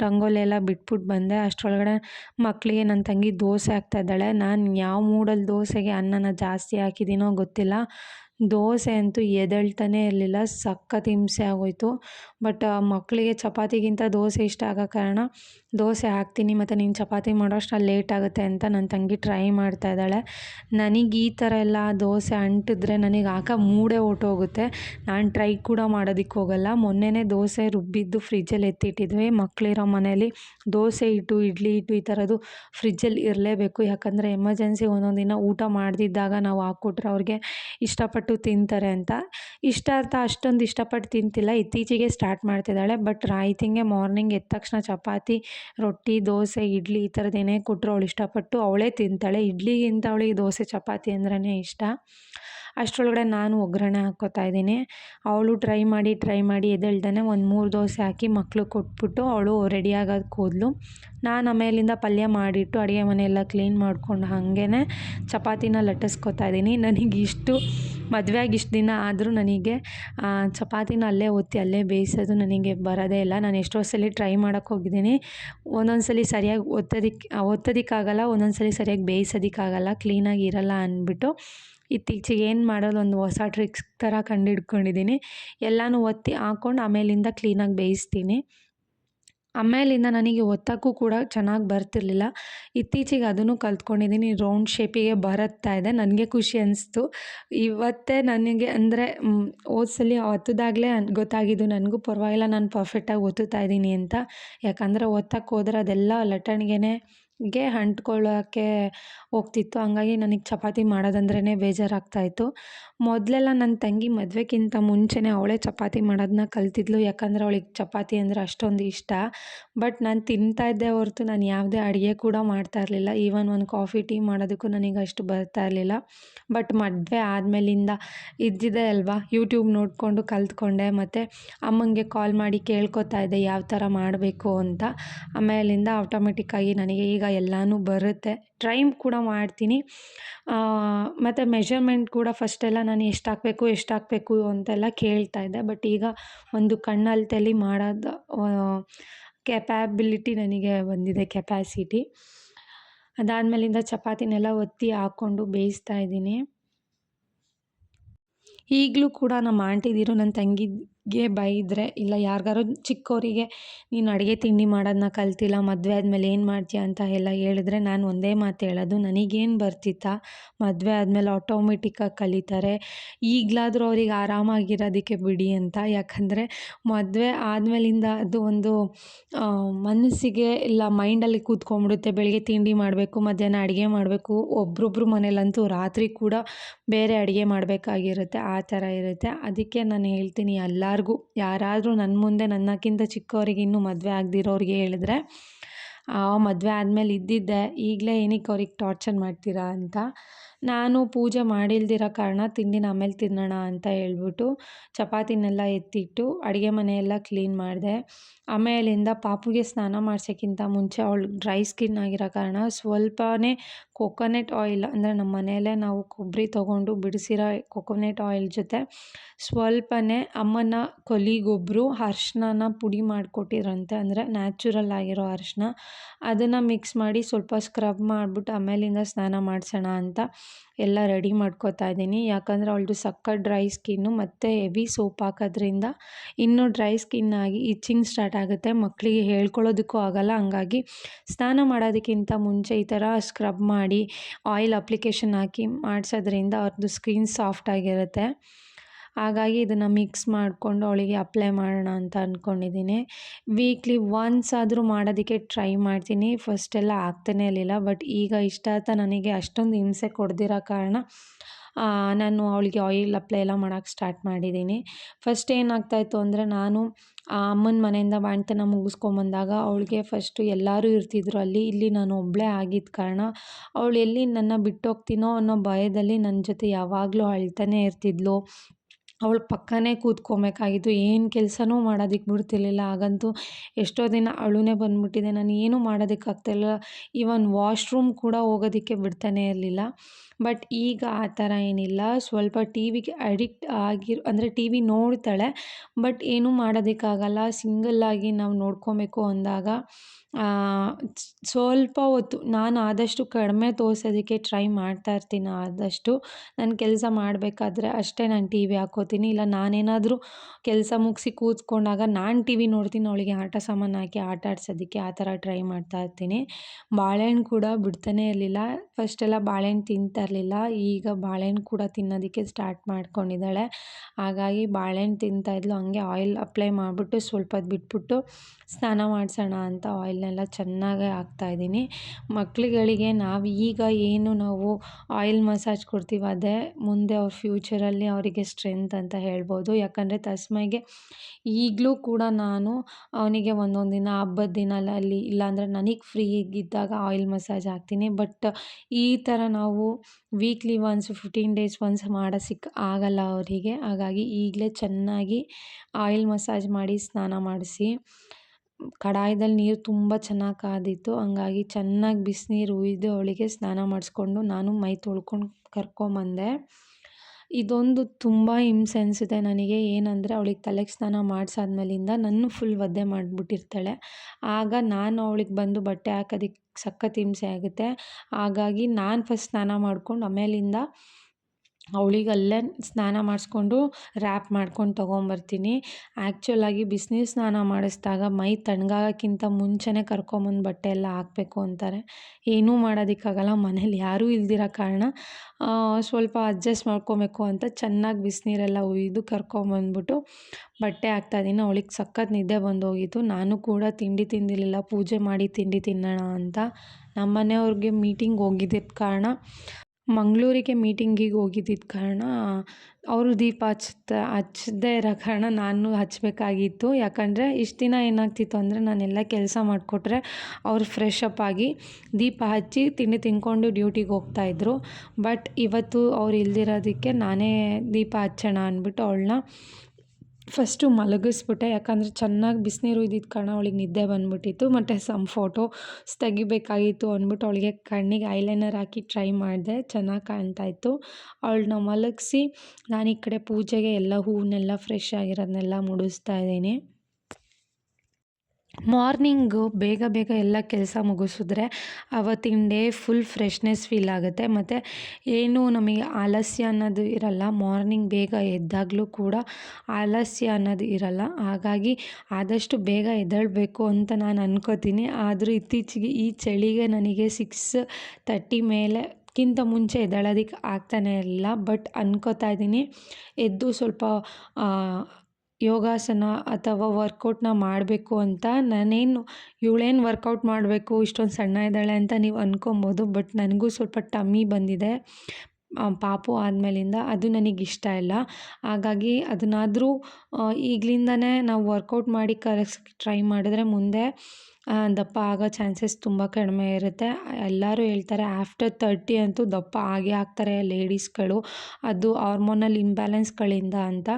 ರಂಗೋಲಿ ಎಲ್ಲ ಬಿಟ್ಬಿಟ್ಟು ಬಂದೆ. ಅಷ್ಟರೊಳಗಡೆ ಮಕ್ಕಳಿಗೆ ನನ್ನ ತಂಗಿ ದೋಸೆ ಇದ್ದಾಳೆ. ನಾನು ಯಾವ ಮೂಡಲ್ಲಿ ದೋಸೆಗೆ ಅನ್ನನ ಜಾಸ್ತಿ ಹಾಕಿದ್ದೀನೋ ಗೊತ್ತಿಲ್ಲ. ದೋಸೆ ಅಂತೂ ಎದಳ್ತಾನೆ ಇರಲಿಲ್ಲ. ಸಖತ್ ಹಿಂಸೆ ಆಗೋಯಿತು. ಬಟ್ ಮಕ್ಕಳಿಗೆ ಚಪಾತಿಗಿಂತ ದೋಸೆ ಇಷ್ಟ ಆಗೋ ಕಾರಣ ದೋಸೆ ಹಾಕ್ತೀನಿ ಮತ್ತು ನೀನು ಚಪಾತಿ ಮಾಡೋ ಅಷ್ಟ್ರಲ್ಲಿ ಲೇಟ್ ಆಗುತ್ತೆ ಅಂತ ನನ್ನ ತಂಗಿ ಟ್ರೈ ಮಾಡ್ತಾ ಇದ್ದಾಳೆ. ನನಗೆ ಈ ಥರ ಎಲ್ಲ ದೋಸೆ ಅಂಟಿದ್ರೆ ನನಗೆ ಹಾಕೋ ಮೂಡೆ ಹೊರ್ಟೋಗುತ್ತೆ. ನಾನು ಟ್ರೈ ಕೂಡ ಮಾಡೋದಕ್ಕೆ ಹೋಗಲ್ಲ. ಮೊನ್ನೆನೇ ದೋಸೆ ರುಬ್ಬಿದ್ದು ಫ್ರಿಜ್ಜಲ್ಲಿ ಎತ್ತಿಟ್ಟಿದ್ವಿ. ಮಕ್ಕಳಿರೋ ಮನೇಲಿ ದೋಸೆ ಇಟ್ಟು, ಇಡ್ಲಿ ಇಟ್ಟು ಈ ಥರದ್ದು ಫ್ರಿಜ್ಜಲ್ಲಿ ಇರಲೇಬೇಕು. ಯಾಕಂದರೆ ಎಮರ್ಜೆನ್ಸಿ ಒಂದೊಂದು ದಿನ ಊಟ ಮಾಡ್ದಿದ್ದಾಗ ನಾವು ಹಾಕ್ಕೊಟ್ರೆ ಅವ್ರಿಗೆ ಇಷ್ಟಪಟ್ಟು ತಿಂತಾರೆ ಅಂತ. ಇಷ್ಟಾರ್ಥ ಅಷ್ಟೊಂದು ಇಷ್ಟಪಟ್ಟು ತಿಂತಿಲ್ಲ. ಇತ್ತೀಚೆಗೆ ಸ್ಟಾರ್ಟ್ ಮಾಡ್ತಿದ್ದಾಳೆ. ಬಟ್ ರಾಯ್ತಿಂಗೆ ಮಾರ್ನಿಂಗ್ ಎದ್ದ ತಕ್ಷಣ ಚಪಾತಿ, ರೊಟ್ಟಿ, ದೋಸೆ, ಇಡ್ಲಿ ಈ ಥರದ್ದೇನೇ ಕೊಟ್ಟರು ಅವಳು ಇಷ್ಟಪಟ್ಟು ಅವಳೇ ತಿಂತಾಳೆ. ಇಡ್ಲಿಗಿಂತ ಅವಳಿಗೆ ದೋಸೆ, ಚಪಾತಿ ಅಂದ್ರೇ ಇಷ್ಟ. ಅಷ್ಟರೊಳಗಡೆ ನಾನು ಒಗ್ಗರಣೆ ಹಾಕ್ಕೋತಾ ಇದ್ದೀನಿ. ಅವಳು ಟ್ರೈ ಮಾಡಿ ಟ್ರೈ ಮಾಡಿ ಎದ್ದೇಳ್ದೇ ಒಂದು ಮೂರು ದೋಸೆ ಹಾಕಿ ಮಕ್ಕಳು ಕೊಟ್ಬಿಟ್ಟು ಅವಳು ರೆಡಿ ಆಗೋಕ್ಕೆ ಹೋದ್ಲು. ನಾನು ಆಮೇಲಿಂದ ಪಲ್ಯ ಮಾಡಿಟ್ಟು ಅಡುಗೆ ಮನೆಯೆಲ್ಲ ಕ್ಲೀನ್ ಮಾಡ್ಕೊಂಡು ಹಾಗೇ ಚಪಾತಿನ ಲಟ್ಟಿಸ್ಕೊತಾ ಇದ್ದೀನಿ. ನನಗೆ ಇಷ್ಟು ಮದುವೆಯಾಗಿ ಇಷ್ಟು ದಿನ ಆದರೂ ನನಗೆ ಚಪಾತಿನ ಅಲ್ಲೇ ಒತ್ತಿ, ಅಲ್ಲೇ ಬೇಯಿಸೋದು ನನಗೆ ಬರೋದೇ ಇಲ್ಲ. ನಾನು ಎಷ್ಟೋ ಸಲ ಟ್ರೈ ಮಾಡೋಕ್ಕೆ ಹೋಗಿದ್ದೀನಿ. ಒಂದೊಂದು ಸಲ ಸರಿಯಾಗಿ ಒತ್ತೋದಿಕ್ಕೆ ಒತ್ತೋದಕ್ಕಾಗಲ್ಲ ಒಂದೊಂದು ಸಲ ಸರಿಯಾಗಿ ಬೇಯಿಸೋದಕ್ಕಾಗಲ್ಲ ಕ್ಲೀನಾಗಿ ಇರೋಲ್ಲ ಅಂದ್ಬಿಟ್ಟು ಇತ್ತೀಚೆಗೆ ಏನು ಮಾಡೋದು? ಒಂದು ಹೊಸ ಟ್ರಿಕ್ಸ್ ಥರ ಕಂಡಿಡ್ಕೊಂಡಿದ್ದೀನಿ ಎಲ್ಲನೂ ಒತ್ತಿ ಹಾಕ್ಕೊಂಡು ಆಮೇಲಿಂದ ಕ್ಲೀನಾಗಿ ಬೇಯಿಸ್ತೀನಿ. ಆಮೇಲಿಂದ ನನಗೆ ಒತ್ತಕ್ಕೂ ಕೂಡ ಚೆನ್ನಾಗಿ ಬರ್ತಿರ್ಲಿಲ್ಲ. ಇತ್ತೀಚೆಗೆ ಅದನ್ನು ಕಲ್ತ್ಕೊಂಡಿದ್ದೀನಿ ರೌಂಡ್ ಶೇಪಿಗೆ ಬರುತ್ತಾ ಇದೆ. ನನಗೆ ಖುಷಿ ಅನಿಸ್ತು. ಇವತ್ತೇ ನನಗೆ ಅಂದರೆ ಓದ್ಸಲಿ ಒತ್ತದಾಗಲೇ ಗೊತ್ತಾಗಿದ್ದು ನನಗೂ ಪರವಾಗಿಲ್ಲ. ನಾನು ಪರ್ಫೆಕ್ಟಾಗಿ ಒತ್ತುತ್ತಾ ಇದ್ದೀನಿ ಅಂತ. ಯಾಕಂದರೆ ಒತ್ತಕ್ಕೆ ಹೋದ್ರೆ ಅದೆಲ್ಲ ಲಟ್ಟಣಿಗೆನೇ ಗೆ ಅಂಟ್ಕೊಳ್ಳೋಕ್ಕೆ ಹೋಗ್ತಿತ್ತು. ಹಂಗಾಗಿ ನನಗೆ ಚಪಾತಿ ಮಾಡೋದಂದ್ರೇ ಬೇಜಾರಾಗ್ತಾಯಿತ್ತು ಮೊದಲೆಲ್ಲ ನನ್ನ ತಂಗಿ ಮದುವೆಗಿಂತ ಮುಂಚೆನೇ ಅವಳೇ ಚಪಾತಿ ಮಾಡೋದನ್ನ ಕಲ್ತಿದ್ಲು. ಯಾಕಂದರೆ ಅವಳಿಗೆ ಚಪಾತಿ ಅಂದರೆ ಅಷ್ಟೊಂದು ಇಷ್ಟ. ಬಟ್ ನಾನು ತಿಂತಾ ಇದ್ದೆ ಹೊರತು ನಾನು ಯಾವುದೇ ಅಡುಗೆ ಕೂಡ ಮಾಡ್ತಾ ಇರಲಿಲ್ಲ. ಈವನ್ ಒಂದು ಕಾಫಿ, ಟೀ ಮಾಡೋದಕ್ಕೂ ನನಗೆ ಅಷ್ಟು ಬರ್ತಾ ಇರಲಿಲ್ಲ. ಬಟ್ ಮದುವೆ ಆದಮೇಲಿಂದ ಇದ್ದಿದೆ ಅಲ್ವಾ? ಯೂಟ್ಯೂಬ್ ನೋಡಿಕೊಂಡು ಕಲ್ತ್ಕೊಂಡೆ. ಮತ್ತು ಅಮ್ಮಂಗೆ ಕಾಲ್ ಮಾಡಿ ಕೇಳ್ಕೊತಾ ಇದ್ದೆ, ಯಾವ ಥರ ಮಾಡಬೇಕು ಅಂತ. ಆಮೇಲಿಂದ ಆಟೋಮೆಟಿಕ್ಕಾಗಿ ನನಗೆ ಈಗ ಎಲ್ಲನೂ ಬರುತ್ತೆ. ಟ್ರೈಮ್ ಕೂಡ ಮಾಡ್ತೀನಿ. ಮತ್ತು ಮೆಷರ್ಮೆಂಟ್ ಕೂಡ ಫಸ್ಟೆಲ್ಲ ನಾನು ಎಷ್ಟು ಹಾಕಬೇಕು ಎಷ್ಟು ಹಾಕಬೇಕು ಅಂತೆಲ್ಲ ಕೇಳ್ತಾ ಇದ್ದೆ. ಬಟ್ ಈಗ ಒಂದು ಕಣ್ಣಲ್ಲಿ ಮಾಡೋದು ಕೆಪ್ಯಾಬಿಲಿಟಿ ನನಗೆ ಬಂದಿದೆ ಕೆಪ್ಯಾಸಿಟಿ ಅದಾದಮೇಲಿಂದ ಚಪಾತಿನೆಲ್ಲ ಒತ್ತಿ ಹಾಕ್ಕೊಂಡು ಬೇಯಿಸ್ತಾ ಇದ್ದೀನಿ. ಈಗಲೂ ಕೂಡ ನಮ್ಮ ಆಂಟಿದಿರು ನನ್ನ ತಂಗಿಗೆ ಬೈದರೆ ಇಲ್ಲ, ಯಾರಿಗಾರು ಚಿಕ್ಕವರಿಗೆ ನೀನು ಅಡುಗೆ ತಿಂಡಿ ಮಾಡೋದನ್ನ ಕಲ್ತಿಲ್ಲ, ಮದುವೆ ಆದಮೇಲೆ ಏನು ಮಾಡ್ತೀಯ ಅಂತ ಎಲ್ಲ ಹೇಳಿದ್ರೆ ನಾನು ಒಂದೇ ಮಾತು ಹೇಳೋದು, ನನಗೇನು ಬರ್ತಿತ್ತಾ? ಮದುವೆ ಆದಮೇಲೆ ಆಟೋಮೆಟಿಕ್ಕಾಗಿ ಕಲಿತಾರೆ. ಈಗಲಾದರೂ ಅವ್ರಿಗೆ ಆರಾಮಾಗಿರೋದಕ್ಕೆ ಬಿಡಿ ಅಂತ. ಯಾಕಂದರೆ ಮದುವೆ ಆದಮೇಲಿಂದ ಅದು ಒಂದು ಮನಸ್ಸಿಗೆ ಇಲ್ಲ ಮೈಂಡಲ್ಲಿ ಕೂತ್ಕೊಂಡ್ಬಿಡುತ್ತೆ. ಬೆಳಗ್ಗೆ ತಿಂಡಿ ಮಾಡಬೇಕು, ಮಧ್ಯಾಹ್ನ ಅಡುಗೆ ಮಾಡಬೇಕು. ಒಬ್ರೊಬ್ರು ಮನೇಲಂತೂ ರಾತ್ರಿ ಕೂಡ ಬೇರೆ ಅಡುಗೆ ಮಾಡಬೇಕಾಗಿರುತ್ತೆ, ಆ ಥರ ಇರುತ್ತೆ. ಅದಕ್ಕೆ ನಾನು ಹೇಳ್ತೀನಿ ಎಲ್ಲರಿಗೂ ಯಾರಾದರೂ ನನ್ನ ಮುಂದೆ ನನ್ನಕ್ಕಿಂತ ಚಿಕ್ಕವರಿಗೆ ಇನ್ನೂ ಮದುವೆ ಆಗದಿರೋರಿಗೆ ಹೇಳಿದ್ರೆ ಮದುವೆ ಆದಮೇಲೆ ಇದ್ದಿದ್ದೆ, ಈಗಲೇ ಏನಕ್ಕೆ ಅವ್ರಿಗೆ ಟಾರ್ಚರ್ ಮಾಡ್ತೀರಾ ಅಂತ. ನಾನು ಪೂಜೆ ಮಾಡಿಲ್ದಿರೋ ಕಾರಣ ತಿಂಡಿನ ಆಮೇಲೆ ತಿನ್ನೋಣ ಅಂತ ಹೇಳ್ಬಿಟ್ಟು ಚಪಾತಿನೆಲ್ಲ ಎತ್ತಿಟ್ಟು ಅಡುಗೆ ಮನೆಯೆಲ್ಲ ಕ್ಲೀನ್ ಮಾಡಿದೆ. ಆಮೇಲಿಂದ ಪಾಪುಗೆ ಸ್ನಾನ ಮಾಡ್ಸೋಕ್ಕಿಂತ ಮುಂಚೆ ಅವಳು ಡ್ರೈ ಸ್ಕಿನ್ ಆಗಿರೋ ಕಾರಣ ಸ್ವಲ್ಪನೇ ಕೊಕೊನೆಟ್ ಆಯಿಲ್ ಅಂದರೆ ನಮ್ಮ ಮನೆಯಲ್ಲೇ ನಾವು ಕೊಬ್ಬರಿ ತೊಗೊಂಡು ಬಿಡಿಸಿರೋ ಕೊಕೊನೆಟ್ ಆಯಿಲ್ ಜೊತೆ ಸ್ವಲ್ಪನೇ ಅಮ್ಮನ ಕೊಲಿಗೊಬ್ಬರು, ಅರ್ಶಿಣನ ಪುಡಿ ಮಾಡಿಕೊಟ್ಟಿದ್ರಂತೆ ಅಂದರೆ ನ್ಯಾಚುರಲ್ ಆಗಿರೋ ಅರ್ಶಿಣ. ಅದನ್ನು ಮಿಕ್ಸ್ ಮಾಡಿ ಸ್ವಲ್ಪ ಸ್ಕ್ರಬ್ ಮಾಡಿಬಿಟ್ಟು ಆಮೇಲಿಂದ ಸ್ನಾನ ಮಾಡಿಸೋಣ ಅಂತ ಎಲ್ಲ ರೆಡಿ ಮಾಡ್ಕೋತಾ ಇದ್ದೀನಿ. ಯಾಕಂದರೆ ಅವಳದು ಸಖತ್ ಡ್ರೈ ಸ್ಕಿನ್ನು ಮತ್ತು ಹೆವಿ ಸೋಪ್ ಹಾಕೋದ್ರಿಂದ ಇನ್ನೂ ಡ್ರೈ ಸ್ಕಿನ್ ಆಗಿ ಇಚ್ಚಿಂಗ್ ಸ್ಟಾರ್ಟ್ ಆಗುತ್ತೆ. ಮಕ್ಕಳಿಗೆ ಹೇಳ್ಕೊಳ್ಳೋದಕ್ಕೂ ಆಗೋಲ್ಲ. ಹಂಗಾಗಿ ಸ್ನಾನ ಮಾಡೋದಕ್ಕಿಂತ ಮುಂಚೆ ಈ ಥರ ಸ್ಕ್ರಬ್ ಮಾಡಿ ಆಯಿಲ್ ಅಪ್ಲಿಕೇಶನ್ ಹಾಕಿ ಮಾಡಿಸೋದ್ರಿಂದ ಅವ್ರದ್ದು ಸ್ಕಿನ್ ಸಾಫ್ಟಾಗಿರುತ್ತೆ ಹಾಗಾಗಿ ಇದನ್ನು ಮಿಕ್ಸ್ ಮಾಡಿಕೊಂಡು ಅವಳಿಗೆ ಅಪ್ಲೈ ಮಾಡೋಣ ಅಂತ ಅಂದ್ಕೊಂಡಿದ್ದೀನಿ ವೀಕ್ಲಿ ಒನ್ಸ್ ಆದರೂ ಮಾಡೋದಕ್ಕೆ ಟ್ರೈ ಮಾಡ್ತೀನಿ. ಫಸ್ಟೆಲ್ಲ ಆಗ್ತಾನೇ ಇರಲಿಲ್ಲ ಬಟ್ ಈಗ ಇಷ್ಟ ಆತ ನನಗೆ ಅಷ್ಟೊಂದು ಹಿಂಸೆ ಕೊಡ್ದಿರೋ ಕಾರಣ ನಾನು ಅವಳಿಗೆ ಆಯಿಲ್ ಅಪ್ಲೈ ಎಲ್ಲ ಮಾಡೋಕ್ಕೆ ಸ್ಟಾರ್ಟ್ ಮಾಡಿದ್ದೀನಿ. ಫಸ್ಟ್ ಏನಾಗ್ತಾಯಿತ್ತು ಅಂದರೆ ನಾನು ಅಮ್ಮನ ಮನೆಯಿಂದ ಬಾಣ್ತನ ಮುಗಿಸ್ಕೊಂಬಂದಾಗ ಅವಳಿಗೆ ಫಸ್ಟು ಎಲ್ಲರೂ ಇರ್ತಿದ್ರು ಅಲ್ಲಿ. ಇಲ್ಲಿ ನಾನು ಒಬ್ಬಳೇ ಆಗಿದ್ದ ಕಾರಣ, ಅವಳು ಎಲ್ಲಿ ನನ್ನ ಬಿಟ್ಟೋಗ್ತೀನೋ ಅನ್ನೋ ಭಯದಲ್ಲಿ ನನ್ನ ಜೊತೆ ಯಾವಾಗಲೂ ಅಳ್ತಾನೆ ಇರ್ತಿದ್ಳು ಅವಳ ಪಕ್ಕನೇ ಕೂತ್ಕೊಬೇಕಾಗಿತ್ತು. ಏನು ಕೆಲಸನೂ ಮಾಡೋದಕ್ಕೆ ಬಿಡ್ತಿರ್ಲಿಲ್ಲ. ಹಾಗಂತೂ ಎಷ್ಟೋ ದಿನ ಅಳುನೇ ಬಂದುಬಿಟ್ಟಿದೆ. ನಾನು ಏನೂ ಮಾಡೋದಕ್ಕೆ ಇವನ್ ಈವನ್ ವಾಶ್ರೂಮ್ ಕೂಡ ಹೋಗೋದಕ್ಕೆ ಬಿಡ್ತಾನೆ ಇರಲಿಲ್ಲ. ಬಟ್ ಈಗ ಆ ಥರ ಏನಿಲ್ಲ. ಸ್ವಲ್ಪ ಟಿ ವಿಗೆ ಅಡಿಕ್ಟ್ ಆಗಿರೋ, ಅಂದರೆ ಟಿ ವಿ ನೋಡ್ತಾಳೆ. ಬಟ್ ಏನೂ ಮಾಡೋದಕ್ಕಾಗಲ್ಲ. ಸಿಂಗಲ್ಲಾಗಿ ನಾವು ನೋಡ್ಕೊಬೇಕು ಅಂದಾಗ ಸ್ವಲ್ಪ ಹೊತ್ತು ನಾನು ಆದಷ್ಟು ಕಡಿಮೆ ತೋರಿಸೋದಕ್ಕೆ ಟ್ರೈ ಮಾಡ್ತಾ ಇರ್ತೀನಿ ಆದಷ್ಟು. ನಾನು ಕೆಲಸ ಮಾಡಬೇಕಾದ್ರೆ ಅಷ್ಟೇ ನಾನು ಟಿ ವಿ ಹಾಕ್ಕೋತೀನಿ ಇಲ್ಲ ನಾನೇನಾದರೂ ಕೆಲಸ ಮುಗಿಸಿ ಕೂತ್ಕೊಂಡಾಗ ನಾನು ಟಿ ವಿ ನೋಡ್ತೀನಿ, ಅವಳಿಗೆ ಆಟ ಸಾಮಾನು ಹಾಕಿ ಆಟ ಆಡ್ಸೋದಕ್ಕೆ ಆ ಥರ ಟ್ರೈ ಮಾಡ್ತಾ ಇರ್ತೀನಿ. ಬಾಳೆಹಣ್ಣು ಕೂಡ ಬಿಡ್ತಾನೇ ಇರಲಿಲ್ಲ. ಫಸ್ಟೆಲ್ಲ ಬಾಳೆಹಣ್ಣು ತಿಂತಾ ಇರಲಿಲ್ಲ. ಈಗ ಬಾಳೆಹಣ್ಣು ಕೂಡ ತಿನ್ನೋದಕ್ಕೆ ಸ್ಟಾರ್ಟ್ ಮಾಡ್ಕೊಂಡಿದ್ದಾಳೆ. ಹಾಗಾಗಿ ಬಾಳೆಹಣ್ಣು ತಿಂತಾಯಿದ್ಲು ಹಂಗೆ ಆಯಿಲ್ ಅಪ್ಲೈ ಮಾಡಿಬಿಟ್ಟು ಸ್ವಲ್ಪ ಹೊತ್ತು ಬಿಟ್ಬಿಟ್ಟು ಸ್ನಾನ ಮಾಡಿಸೋಣ ಅಂತ ಆಯಿಲ್ನೆಲ್ಲ ಚೆನ್ನಾಗೇ ಹಾಕ್ತಾಯಿದ್ದೀನಿ ಮಕ್ಕಳುಗಳಿಗೆ ನಾವು ಈಗ ಏನು ನಾವು ಆಯಿಲ್ ಮಸಾಜ್ ಕೊಡ್ತೀವಿ, ಅದೇ ಮುಂದೆ ಅವ್ರ ಫ್ಯೂಚರಲ್ಲಿ ಅವರಿಗೆ ಸ್ಟ್ರೆಂತ್ ಅಂತ ಹೇಳ್ಬೋದು. ಯಾಕಂದರೆ ತಸ್ಮೈಗೆ ಈಗಲೂ ಕೂಡ ನಾನು ಅವನಿಗೆ ಒಂದೊಂದು ದಿನ, ಹಬ್ಬದ ದಿನಗಳಲ್ಲಿ ಇಲ್ಲಾಂದರೆ ನನಗೆ ಫ್ರೀ ಇದ್ದಾಗ ಆಯಿಲ್ ಮಸಾಜ್ ಹಾಕ್ತೀನಿ. ಬಟ್ ಈ ಥರ ನಾವು weekly once fifteen days once ಮಾಡೋಸಿಕ್ ಆಗಲ್ಲ ಅವರಿಗೆ. ಹಾಗಾಗಿ ಈಗಲೇ ಚೆನ್ನಾಗಿ ಆಯಿಲ್ ಮಸಾಜ್ ಮಾಡಿ ಸ್ನಾನ ಮಾಡಿಸಿ. ಕಡಾಯ್ದಲ್ಲಿ ನೀರು ತುಂಬ ಚೆನ್ನಾಗಿ ಕಾದಿತ್ತು. ಹಂಗಾಗಿ ಚೆನ್ನಾಗಿ ಬಿಸಿನೀರು ಉಯ್ದು ಅವಳಿಗೆ ಸ್ನಾನ ಮಾಡಿಸ್ಕೊಂಡು ನಾನು ಮೈ ತೊಳ್ಕೊಂಡು ಕರ್ಕೊಂಬಂದೆ. ಇದೊಂದು ತುಂಬ ಹಿಂಸೆ ಅನಿಸುತ್ತೆ ನನಗೆ. ಏನಂದರೆ ಅವಳಿಗೆ ತಲೆಗೆ ಸ್ನಾನ ಮಾಡಿಸಾದ್ಮೇಲಿಂದ ನನ್ನ ಫುಲ್ ಒದ್ದೆ ಮಾಡಿಬಿಟ್ಟಿರ್ತಾಳೆ. ಆಗ ನಾನು ಅವಳಿಗೆ ಬಂದು ಬಟ್ಟೆ ಹಾಕೋದಿಕ್ಕೆ ಸಖತ್ ಹಿಂಸೆ ಆಗುತ್ತೆ. ಹಾಗಾಗಿ ನಾನು ಫಸ್ಟ್ ಸ್ನಾನ ಮಾಡ್ಕೊಂಡು ಆಮೇಲಿಂದ ಅವಳಿಗೆ ಅಲ್ಲೇ ಸ್ನಾನ ಮಾಡಿಸ್ಕೊಂಡು ರ್ಯಾಪ್ ಮಾಡ್ಕೊಂಡು ತೊಗೊಂಬರ್ತೀನಿ. ಆ್ಯಕ್ಚುಲಾಗಿ ಬಿಸಿನೀರು ಸ್ನಾನ ಮಾಡಿಸ್ದಾಗ ಮೈ ತಣ್ಣಗಾಗೋಕ್ಕಿಂತ ಮುಂಚೆನೇ ಕರ್ಕೊಂಬಂದು ಬಟ್ಟೆ ಎಲ್ಲ ಹಾಕಬೇಕು ಅಂತಾರೆ. ಏನೂ ಮಾಡೋದಕ್ಕಾಗಲ್ಲ, ಮನೇಲಿ ಯಾರೂ ಇಲ್ದಿರೋ ಕಾರಣ ಸ್ವಲ್ಪ ಅಡ್ಜಸ್ಟ್ ಮಾಡ್ಕೊಬೇಕು ಅಂತ ಚೆನ್ನಾಗಿ ಬಿಸಿನೀರೆಲ್ಲ ಉಯ್ದು ಕರ್ಕೊಂಬಂದ್ಬಿಟ್ಟು ಬಟ್ಟೆ ಹಾಕ್ತಾಯಿದ್ದೀನಿ ಅವಳಿಗೆ ಸಖತ್ ನಿದ್ದೆ ಬಂದೋಗಿತ್ತು. ನಾನು ಕೂಡ ತಿಂಡಿ ತಿಂದಿರಲಿಲ್ಲ, ಪೂಜೆ ಮಾಡಿ ತಿಂಡಿ ತಿನ್ನೋಣ ಅಂತ. ನಮ್ಮ ಮನೆಯವ್ರಿಗೆ ಮೀಟಿಂಗ್ ಹೋಗಿದ್ದಿದ್ದ ಕಾರಣ ಮಂಗಳೂರಿಗೆ ಮೀಟಿಂಗಿಗೆ ಹೋಗಿದ್ದಿದ್ದ ಕಾರಣ ಅವರು ದೀಪ ಹಚ್ತಾ ಹಚ್ಚದೇ ಇರೋ ಕಾರಣ ನಾನು ಹಚ್ಚಬೇಕಾಗಿತ್ತು. ಯಾಕಂದರೆ ಇಷ್ಟು ದಿನ ಏನಾಗ್ತಿತ್ತು ಅಂದರೆ ನಾನೆಲ್ಲ ಕೆಲಸ ಮಾಡಿಕೊಟ್ರೆ ಅವ್ರು ಫ್ರೆಶ್ ಅಪ್ ಆಗಿ ದೀಪ ಹಚ್ಚಿ ತಿಂಡಿ ತಿಂದ್ಕೊಂಡು ಡ್ಯೂಟಿಗೆ ಹೋಗ್ತಾಯಿದ್ರು ಬಟ್ ಇವತ್ತು ಅವ್ರು ಇಲ್ದಿರೋದಕ್ಕೆ ನಾನೇ ದೀಪ ಹಚ್ಚೋಣ ಅಂದ್ಬಿಟ್ಟು ಅವಳನ್ನ ಫಸ್ಟು ಮಲಗಿಸ್ಬಿಟ್ಟೆ, ಯಾಕಂದರೆ ಚೆನ್ನಾಗಿ ಬಿಸಿನೀರು ಇದ್ದಿದ್ದ ಕಾರಣ ಅವಳಿಗೆ ನಿದ್ದೆ ಬಂದ್ಬಿಟ್ಟಿತ್ತು. ಮತ್ತು ಸಮ್ ಫೋಟೋ ತೆಗಿಬೇಕಾಗಿತ್ತು ಅಂದ್ಬಿಟ್ಟು ಅವಳಿಗೆ ಕಣ್ಣಿಗೆ ಐಲೈನರ್ ಹಾಕಿ ಟ್ರೈ ಮಾಡಿದೆ, ಚೆನ್ನಾಗಿ ಕಾಣ್ತಾ ಇತ್ತು. ಅವಳನ್ನ ಮಲಗಿಸಿ ನಾನು ಈ ಕಡೆ ಪೂಜೆಗೆ ಎಲ್ಲ ಹೂವನ್ನೆಲ್ಲ ಫ್ರೆಶ್ ಆಗಿರೋದನ್ನೆಲ್ಲ ಮುಡಿಸ್ತಾ ಇದ್ದೀನಿ. ಮಾರ್ನಿಂಗು ಬೇಗ ಬೇಗ ಎಲ್ಲ ಕೆಲಸ ಮುಗಿಸಿದ್ರೆ ಅವತ್ತಿನ ಡೇ ಫುಲ್ ಫ್ರೆಶ್ನೆಸ್ ಫೀಲ್ ಆಗುತ್ತೆ. ಮತ್ತು ಏನು ನಮಗೆ ಆಲಸ್ಯ ಅನ್ನೋದು ಇರಲ್ಲ. ಮಾರ್ನಿಂಗ್ ಬೇಗ ಎದ್ದಾಗಲೂ ಕೂಡ ಆಲಸ್ಯ ಅನ್ನೋದು ಇರಲ್ಲ. ಹಾಗಾಗಿ ಆದಷ್ಟು ಬೇಗ ಎದ್ದೇಳಬೇಕು ಅಂತ ನಾನು ಅನ್ಕೋತೀನಿ. ಆದರೂ ಇತ್ತೀಚೆಗೆ ಈ ಚಳಿಗೆ ನನಗೆ ಸಿಕ್ಸ್ ತರ್ಟಿ ಮೇಲೆ ಕ್ಕಿಂತ ಮುಂಚೆ ಎದ್ದೇಳೋದಕ್ಕೆ ಆಗ್ತಾನೇ ಇಲ್ಲ. ಬಟ್ ಅನ್ಕೋತಾ ಇದ್ದೀನಿ. ಎದ್ದು ಸ್ವಲ್ಪ ಯೋಗಾಸನ ಅಥವಾ ವರ್ಕೌಟ್ನ ಮಾಡಬೇಕು ಅಂತ ನಾನೇನು ಇವಳೇನು ವರ್ಕೌಟ್ ಮಾಡಬೇಕು, ಇಷ್ಟೊಂದು ಸಣ್ಣ ಇದ್ದಾಳೆ ಅಂತ ನೀವು ಅಂದ್ಕೊಬೋದು ಬಟ್ ನನಗೂ ಸ್ವಲ್ಪ ಟಮ್ಮಿ ಬಂದಿದೆ ಪಾಪು ಆದಮೇಲಿಂದ ಅದು ನನಗಿಷ್ಟ ಇಲ್ಲ. ಹಾಗಾಗಿ ಅದನ್ನಾದರೂ ಈಗಲಿಂದನೇ ನಾವು ವರ್ಕೌಟ್ ಮಾಡಿ ಕರಗ್ಸಕ್ಕೆ ಟ್ರೈ ಮಾಡಿದ್ರೆ ಮುಂದೆ ದಪ್ಪ ಆಗೋ ಚಾನ್ಸಸ್ ತುಂಬ ಕಡಿಮೆ ಇರುತ್ತೆ. ಎಲ್ಲರೂ ಹೇಳ್ತಾರೆ ಆಫ್ಟರ್ ತರ್ಟಿ ಅಂತೂ ದಪ್ಪ ಆಗೇ ಆಗ್ತಾರೆ ಲೇಡೀಸ್ಗಳು ಅದು ಹಾರ್ಮೋನಲ್ ಇಂಬ್ಯಾಲೆನ್ಸ್ಗಳಿಂದ ಅಂತ.